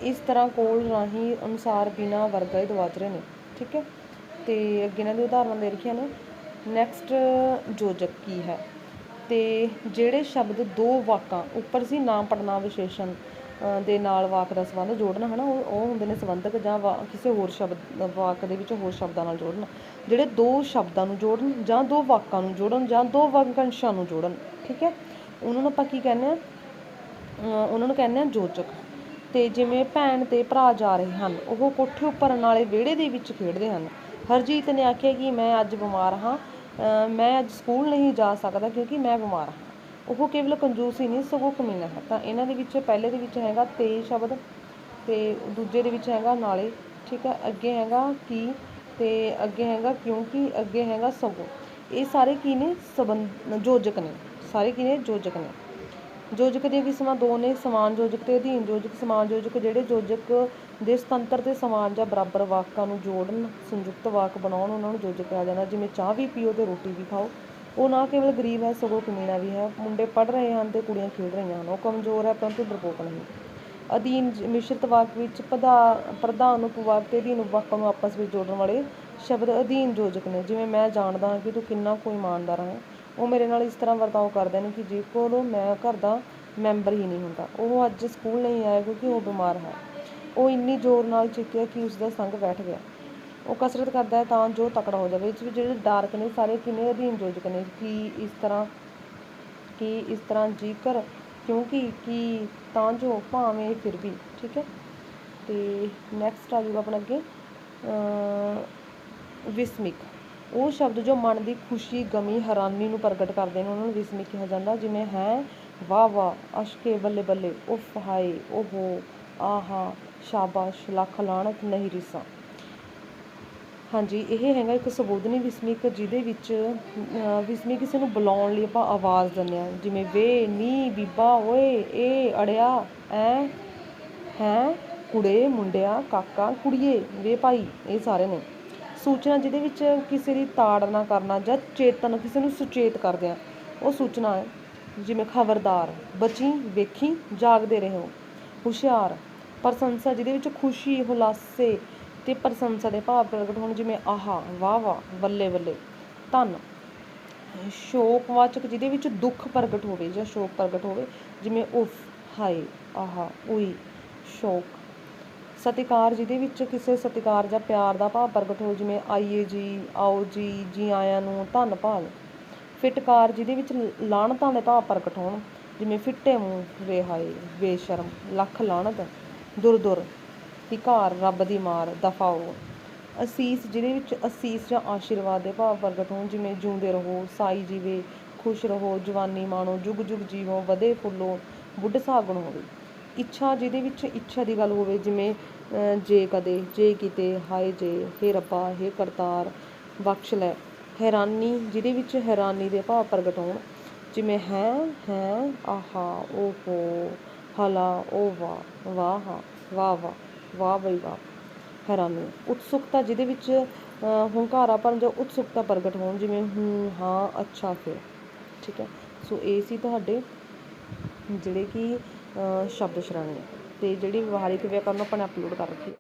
ਇਸ ਤਰ੍ਹਾਂ ਕੋਲ ਰਾਹੀਂ ਅਨੁਸਾਰ ਬਿਨਾ ਵਰਗਾ ਇਹ ਦੁਆਜਰੇ ਨੇ, ਠੀਕ ਹੈ? ਤੇ ਅੱਗੇ ਇਹਨਾਂ ਦੀ ਉਦਾਹਰਨਾਂ ਦੇ ਰੱਖੀਆਂ ਨੇ। ਨੈਕਸਟ ਯੋਜਕ ਕੀ ਹੈ? ਤੇ ਜਿਹੜੇ ਸ਼ਬਦ ਦੋ ਵਾਕਾਂ, ਉੱਪਰ ਸੀ ਨਾਮ ਪੜਨਾ ਵਿਸ਼ੇਸ਼ਣ ਦੇ ਨਾਲ ਵਾਕ ਦਾ ਸੰਬੰਧ ਜੋੜਨਾ, ਹਨਾ? ਉਹ ਉਹ ਹੁੰਦੇ ਨੇ ਸੰਬੰਧਕ ਜਾਂ ਵਾ- ਕਿਸੇ ਹੋਰ ਸ਼ਬਦ, ਵਾਕ ਦੇ ਵਿੱਚ ਹੋਰ ਸ਼ਬਦਾਂ ਨਾਲ ਜੋੜਨਾ। ਜਿਹੜੇ ਦੋ ਸ਼ਬਦਾਂ ਨੂੰ ਜੋੜਨ ਜਾਂ ਦੋ ਵਾਕਾਂ ਨੂੰ ਜੋੜਨ ਜਾਂ ਦੋ ਵਾਕੰਸ਼ਾਂ ਨੂੰ ਜੋੜਨ, ਠੀਕ ਹੈ? ਉਹਨਾਂ ਨੂੰ ਆਪਾਂ ਕੀ ਕਹਿੰਦੇ ਆ ਉਹਨਾਂ ਨੂੰ ਕਹਿੰਦੇ ਆ ਯੋਜਕ। ਤੇ ਜਿਵੇਂ ਭੈਣ ਤੇ ਭਰਾ ਜਾ ਰਹੇ ਹਨ, ਉਹ ਕੋਠੇ ਉੱਪਰ ਨਾਲੇ ਵਿਹੜੇ ਦੇ ਵਿੱਚ ਖੇਡਦੇ ਹਨ। ਹਰਜੀਤ ਨੇ ਆਖਿਆ ਕਿ ਮੈਂ ਅੱਜ ਬਿਮਾਰ ਹਾਂ ਮੈਂ ਅੱਜ ਸਕੂਲ ਨਹੀਂ ਜਾ ਸਕਦਾ ਕਿਉਂਕਿ ਮੈਂ ਬਿਮਾਰ ਹਾਂ। ਉਹ ਕੇਵਲ ਕੰਜੂਸ ਹੀ ਨਹੀਂ, ਸਗੋਂ ਕਮੀਨਾ ਹੈ। ਤਾਂ ਇਹਨਾਂ ਦੇ ਵਿੱਚ, ਪਹਿਲੇ ਦੇ ਵਿੱਚ ਹੈਗਾ ਤੇ ਸ਼ਬਦ ਤੇ ਦੂਜੇ ਦੇ ਵਿੱਚ ਹੈਗਾ ਨਾਲੇ, ਠੀਕ ਹੈ? ਅੱਗੇ ਹੈਗਾ ਕੀ ਤੇ ਅੱਗੇ ਹੈਗਾ ਕਿਉਂਕਿ ਅੱਗੇ ਹੈਗਾ ਸਗੋਂ। ਇਹ ਸਾਰੇ ਕੀ ਨੇ? ਸੰਬੰਧ ਯੋਜਕ ਨੇ। ਸਾਰੇ ਕੀ ਨੇ? ਯੋਜਕ ਨੇ। ਯੋਜਕ ਦੀਆਂ ਕਿਸਮਾਂ ਦੋ ਨੇ, ਸਮਾਨ ਯੋਜਕ ਤੇ ਅਧੀਨ ਯੋਜਕ, ਸਮਾਨ ਯੋਜਕ ਜਿਹੜੇ ਯੋਜਕ ਦੇ ਸੁਤੰਤਰ ਤੇ ਸਮਾਨ ਜਾਂ ਬਰਾਬਰ ਵਾਕਾਂ ਨੂੰ ਜੋੜਨ, ਸੰਯੁਕਤ ਵਾਕ ਬਣਾਉਣ, ਉਹਨਾਂ ਨੂੰ ਯੋਜਕ ਕਿਹਾ ਜਾਂਦਾ। ਜਿਵੇਂ ਚਾਹ ਵੀ ਪੀਓ ਤੇ ਰੋਟੀ ਵੀ ਖਾਓ। ਉਹ ਨਾ ਕੇਵਲ ਗਰੀਬ ਹੈ, ਸਗੋਂ ਕਮੀਨਾ ਵੀ ਹੈ। ਮੁੰਡੇ ਪੜ੍ਹ ਰਹੇ ਹਨ ਤੇ ਕੁੜੀਆਂ ਖੇਡ ਰਹੀਆਂ ਹਨ। ਉਹ ਕਮਜ਼ੋਰ ਹੈ, ਪਰੰਤੂ ਡਰਪੋਕ ਨਹੀਂ। ਅਧੀਨ ਮਿਸ਼ਰਤ ਵਾਕ ਵਿੱਚ ਪ੍ਰਧਾ ਪ੍ਰਧਾਨ ਉਪਵਾਕ ਤੇ ਅਧੀਨ ਵਾਕਾਂ ਨੂੰ ਆਪਸ ਵਿੱਚ ਜੋੜਨ ਵਾਲੇ ਸ਼ਬਦ ਅਧੀਨ ਯੋਜਕ ਨੇ। ਜਿਵੇਂ ਮੈਂ ਜਾਣਦਾ ਹਾਂ ਕਿ ਤੂੰ ਕਿੰਨਾ ਕੁ ਇਮਾਨਦਾਰ ਹੈ। ਉਹ ਮੇਰੇ ਨਾਲ ਇਸ ਤਰ੍ਹਾਂ ਵਰਤਾਓ ਕਰਦੇ ਨੇ ਕਿ ਜੇ ਕੋਲ ਮੈਂ ਘਰ ਦਾ ਮੈਂਬਰ ਹੀ ਨਹੀਂ ਹੁੰਦਾ। ਉਹ ਅੱਜ ਸਕੂਲ ਨਹੀਂ ਆਇਆ ਕਿਉਂਕਿ ਉਹ ਬਿਮਾਰ ਹੈ। ਉਹ ਇੰਨੀ ਜ਼ੋਰ ਨਾਲ ਚੀਕਿਆ ਕਿ ਉਸ ਦਾ ਸੰਗ ਬੈਠ ਗਿਆ। ਉਹ ਕਸਰਤ ਕਰਦਾ ਹੈ ਤਾਂ ਜੋ ਤਕੜਾ ਹੋ ਜਾਵੇ। ਇਸ ਵਿੱਚ ਜਿਹੜੇ ਡਾਰਕ ਨੇ, ਸਾਰੇ ਕਿੰਨੇ ਅਧੀਨ ਯੋਜਕ ਨੇ ਕਿ ਇਸ ਤਰ੍ਹਾਂ, ਕਿ ਇਸ ਤਰ੍ਹਾਂ ਜਿਕਰ, ਕਿਉਂਕਿ ਕਿ ਤਾਂ ਜੋ ਭਾਵੇਂ ਫਿਰ ਵੀ, ਠੀਕ ਹੈ? ਤੇ ਨੈਕਸਟ ਆ ਜੂਗਾ ਆਪਣਾ ਅੱਗੇ ਵਿਸਮਿਕ। ਉਹ ਸ਼ਬਦ ਜੋ ਮਨ ਦੀ ਖੁਸ਼ੀ ਗਮੀ ਹੈਰਾਨੀ ਨੂੰ ਪ੍ਰਗਟ ਕਰਦੇ ਨੇ ਉਹਨਾਂ ਨੂੰ ਵਿਸਮਿਕ ਕਿਹਾ ਜਾਂਦਾ। ਜਿਵੇਂ ਹੈ ਵਾਹ ਵਾਹ ਅਸ਼ਕੇ ਬੱਲੇ ਬੱਲੇ ਉਫ ਹਾਏ ਓਹੋ ਆਹਾ ਸ਼ਾਬਾਸ਼ ਲੱਖ ਲਾਹਣਤ ਨਹੀਂ ਰਿਸਾ। ਹਾਂਜੀ ਇਹ ਹੈਗਾ ਇੱਕ ਸੰਬੋਧਨੀ ਵਿਸਮਿਕ ਜਿਹਦੇ ਵਿੱਚ ਅਹ, ਵਿਸਮਿਕ ਕਿਸੇ ਨੂੰ ਬੁਲਾਉਣ ਲਈ ਆਪਾਂ ਆਵਾਜ਼ ਦਿੰਦੇ ਹਾਂ। ਜਿਵੇਂ ਵੇ ਨੀ ਬੀਬਾ ਓਏ ਏ ਅੜਿਆ ਐ ਹੈ ਕੁੜੇ ਮੁੰਡਿਆ ਕਾਕਾ ਕੁੜੀਏ ਵੇ ਭਾਈ ਇਹ ਸਾਰੇ ਨੇ। ਸੂਚਨਾ ਜਿਹਦੇ ਵਿੱਚ ਕਿਸੇ ਦੀ ਤਾੜਨਾ ਕਰਨਾ ਜਾਂ ਚੇਤਨ ਕਿਸੇ ਨੂੰ ਸੁਚੇਤ ਕਰਦੇ ਆ, ਉਹ ਸੂਚਨਾ ਹੈ, ਜਿਵੇਂ ਖਬਰਦਾਰ, ਬਚੀ, ਵੇਖੀ, ਜਾਗਦੇ ਰਹੋ, ਹੁਸ਼ਿਆਰ, ਪ੍ਰਸ਼ੰਸਾ ਜਿਹਦੇ ਵਿੱਚ ਖੁਸ਼ੀ, ਹੁਲਾਸੇ ਤੇ ਪ੍ਰਸ਼ੰਸਾ ਦੇ ਭਾਵ ਪ੍ਰਗਟ ਹੋਣ ਜਿਵੇਂ ਆਹਾ, ਵਾਹ ਵਾਹ, ਬੱਲੇ ਬੱਲੇ, ਧੰਨ। ਸ਼ੋਕਵਾਚਕ ਜਿਹਦੇ ਵਿੱਚ ਦੁੱਖ ਪ੍ਰਗਟ ਹੋਵੇ ਜਾਂ ਸ਼ੋਕ ਪ੍ਰਗਟ ਹੋਵੇ, ਜਿਵੇਂ ਉਫ, ਹਾਏ, ਆਹਾ, ਉਈ, ਸ਼ੋਕ। ਸਤਿਕਾਰ ਜਿਹਦੇ ਵਿੱਚ ਕਿਸੇ ਸਤਿਕਾਰ ਜਾਂ ਪਿਆਰ ਦਾ ਭਾਵ ਪ੍ਰਗਟ ਹੋ, ਜਿਵੇਂ ਆਈਏ ਜੀ, ਆਓ ਜੀ ਜੀ ਆਇਆਂ ਨੂੰ ਭਾਲ। ਫਿਟਕਾਰ ਜਿਹਦੇ ਵਿੱਚ ਲ- ਲਾਹਣਤਾਂ ਦੇ ਭਾਵ ਪ੍ਰਗਟ ਹੋਣ, ਜਿਵੇਂ ਫਿੱਟੇ ਮੂੰਹ ਰਿਹਾਏ ਬੇਸ਼ਰਮ, ਲੱਖ ਲਾਹਣਤ ਦੁਰ ਦੁਰ ਹਿਕਾਰ, ਰੱਬ ਦੀ ਮਾਰ, ਦਫਾਓ। ਅਸੀਸ ਜਿਹਦੇ ਵਿੱਚ ਅਸੀਸ ਜਾਂ ਆਸ਼ੀਰਵਾਦ ਦੇ ਭਾਵ ਪ੍ਰਗਟ ਹੋਣ, ਜਿਵੇਂ ਜਿਉਂਦੇ ਰਹੋ, ਸਾਈ ਜੀਵੇ, ਖੁਸ਼ ਰਹੋ, ਜਵਾਨੀ ਮਾਣੋ, ਜੁਗ ਜੁਗ ਜੀਵੋ, ਵਧੇ ਫੁੱਲੋ, ਬੁੱਢ ਸਾਗਣ ਹੋਵੇ। ਇੱਛਾ ਜਿਹਦੇ ਵਿੱਚ ਇੱਛਾ ਦੀ ਗੱਲ ਹੋਵੇ ਜਿਵੇਂ ਜੇ ਕਦੇ ਜੇ ਕਿਤੇ ਹਾਏ ਜੇ ਹੇ ਰੱਬਾ ਹੇ ਕਰਤਾਰ ਬਖਸ਼ ਲੈ। ਹੈਰਾਨੀ ਜਿਹਦੇ ਵਿੱਚ ਹੈਰਾਨੀ ਦੇ ਭਾਵ ਪ੍ਰਗਟ ਹੋਣ। ਜਿਵੇਂ ਹੈ ਹੈ ਆਹਾ ਓਹੋ ਹਲਾ ਓ ਵਾਹ ਵਾਹ ਹਾਂ, ਵਾਹ ਵਾਹ ਵਾਹ ਬਈ ਵਾਹ। ਹੈਰਾਨੀ। ਉਤਸੁਕਤਾ ਜਿਹਦੇ ਵਿੱਚ ਅਹ, ਹੁੰਕਾਰਾ ਭਰਨ ਜਾਂ ਉਤਸੁਕਤਾ ਪ੍ਰਗਟ ਹੋਣ ਜਿਵੇਂ ਹੂੰ ਹਾਂ ਅੱਛਾ ਫਿਰ। ਠੀਕ ਹੈ। ਸੋ ਇਹ ਸੀ ਤੁਹਾਡੇ ਜਿਹੜੇ ਕਿ ਸ਼ਬਦ ਸ਼੍ਰੇਣੀ ਅਤੇ ਜਿਹੜੀ ਵਿਵਹਾਰਿਕ ਵਿਆਕਰਨ ਆਪਾਂ ਨੇ ਅਪਲੋਡ ਕਰ ਰੱਖੀ।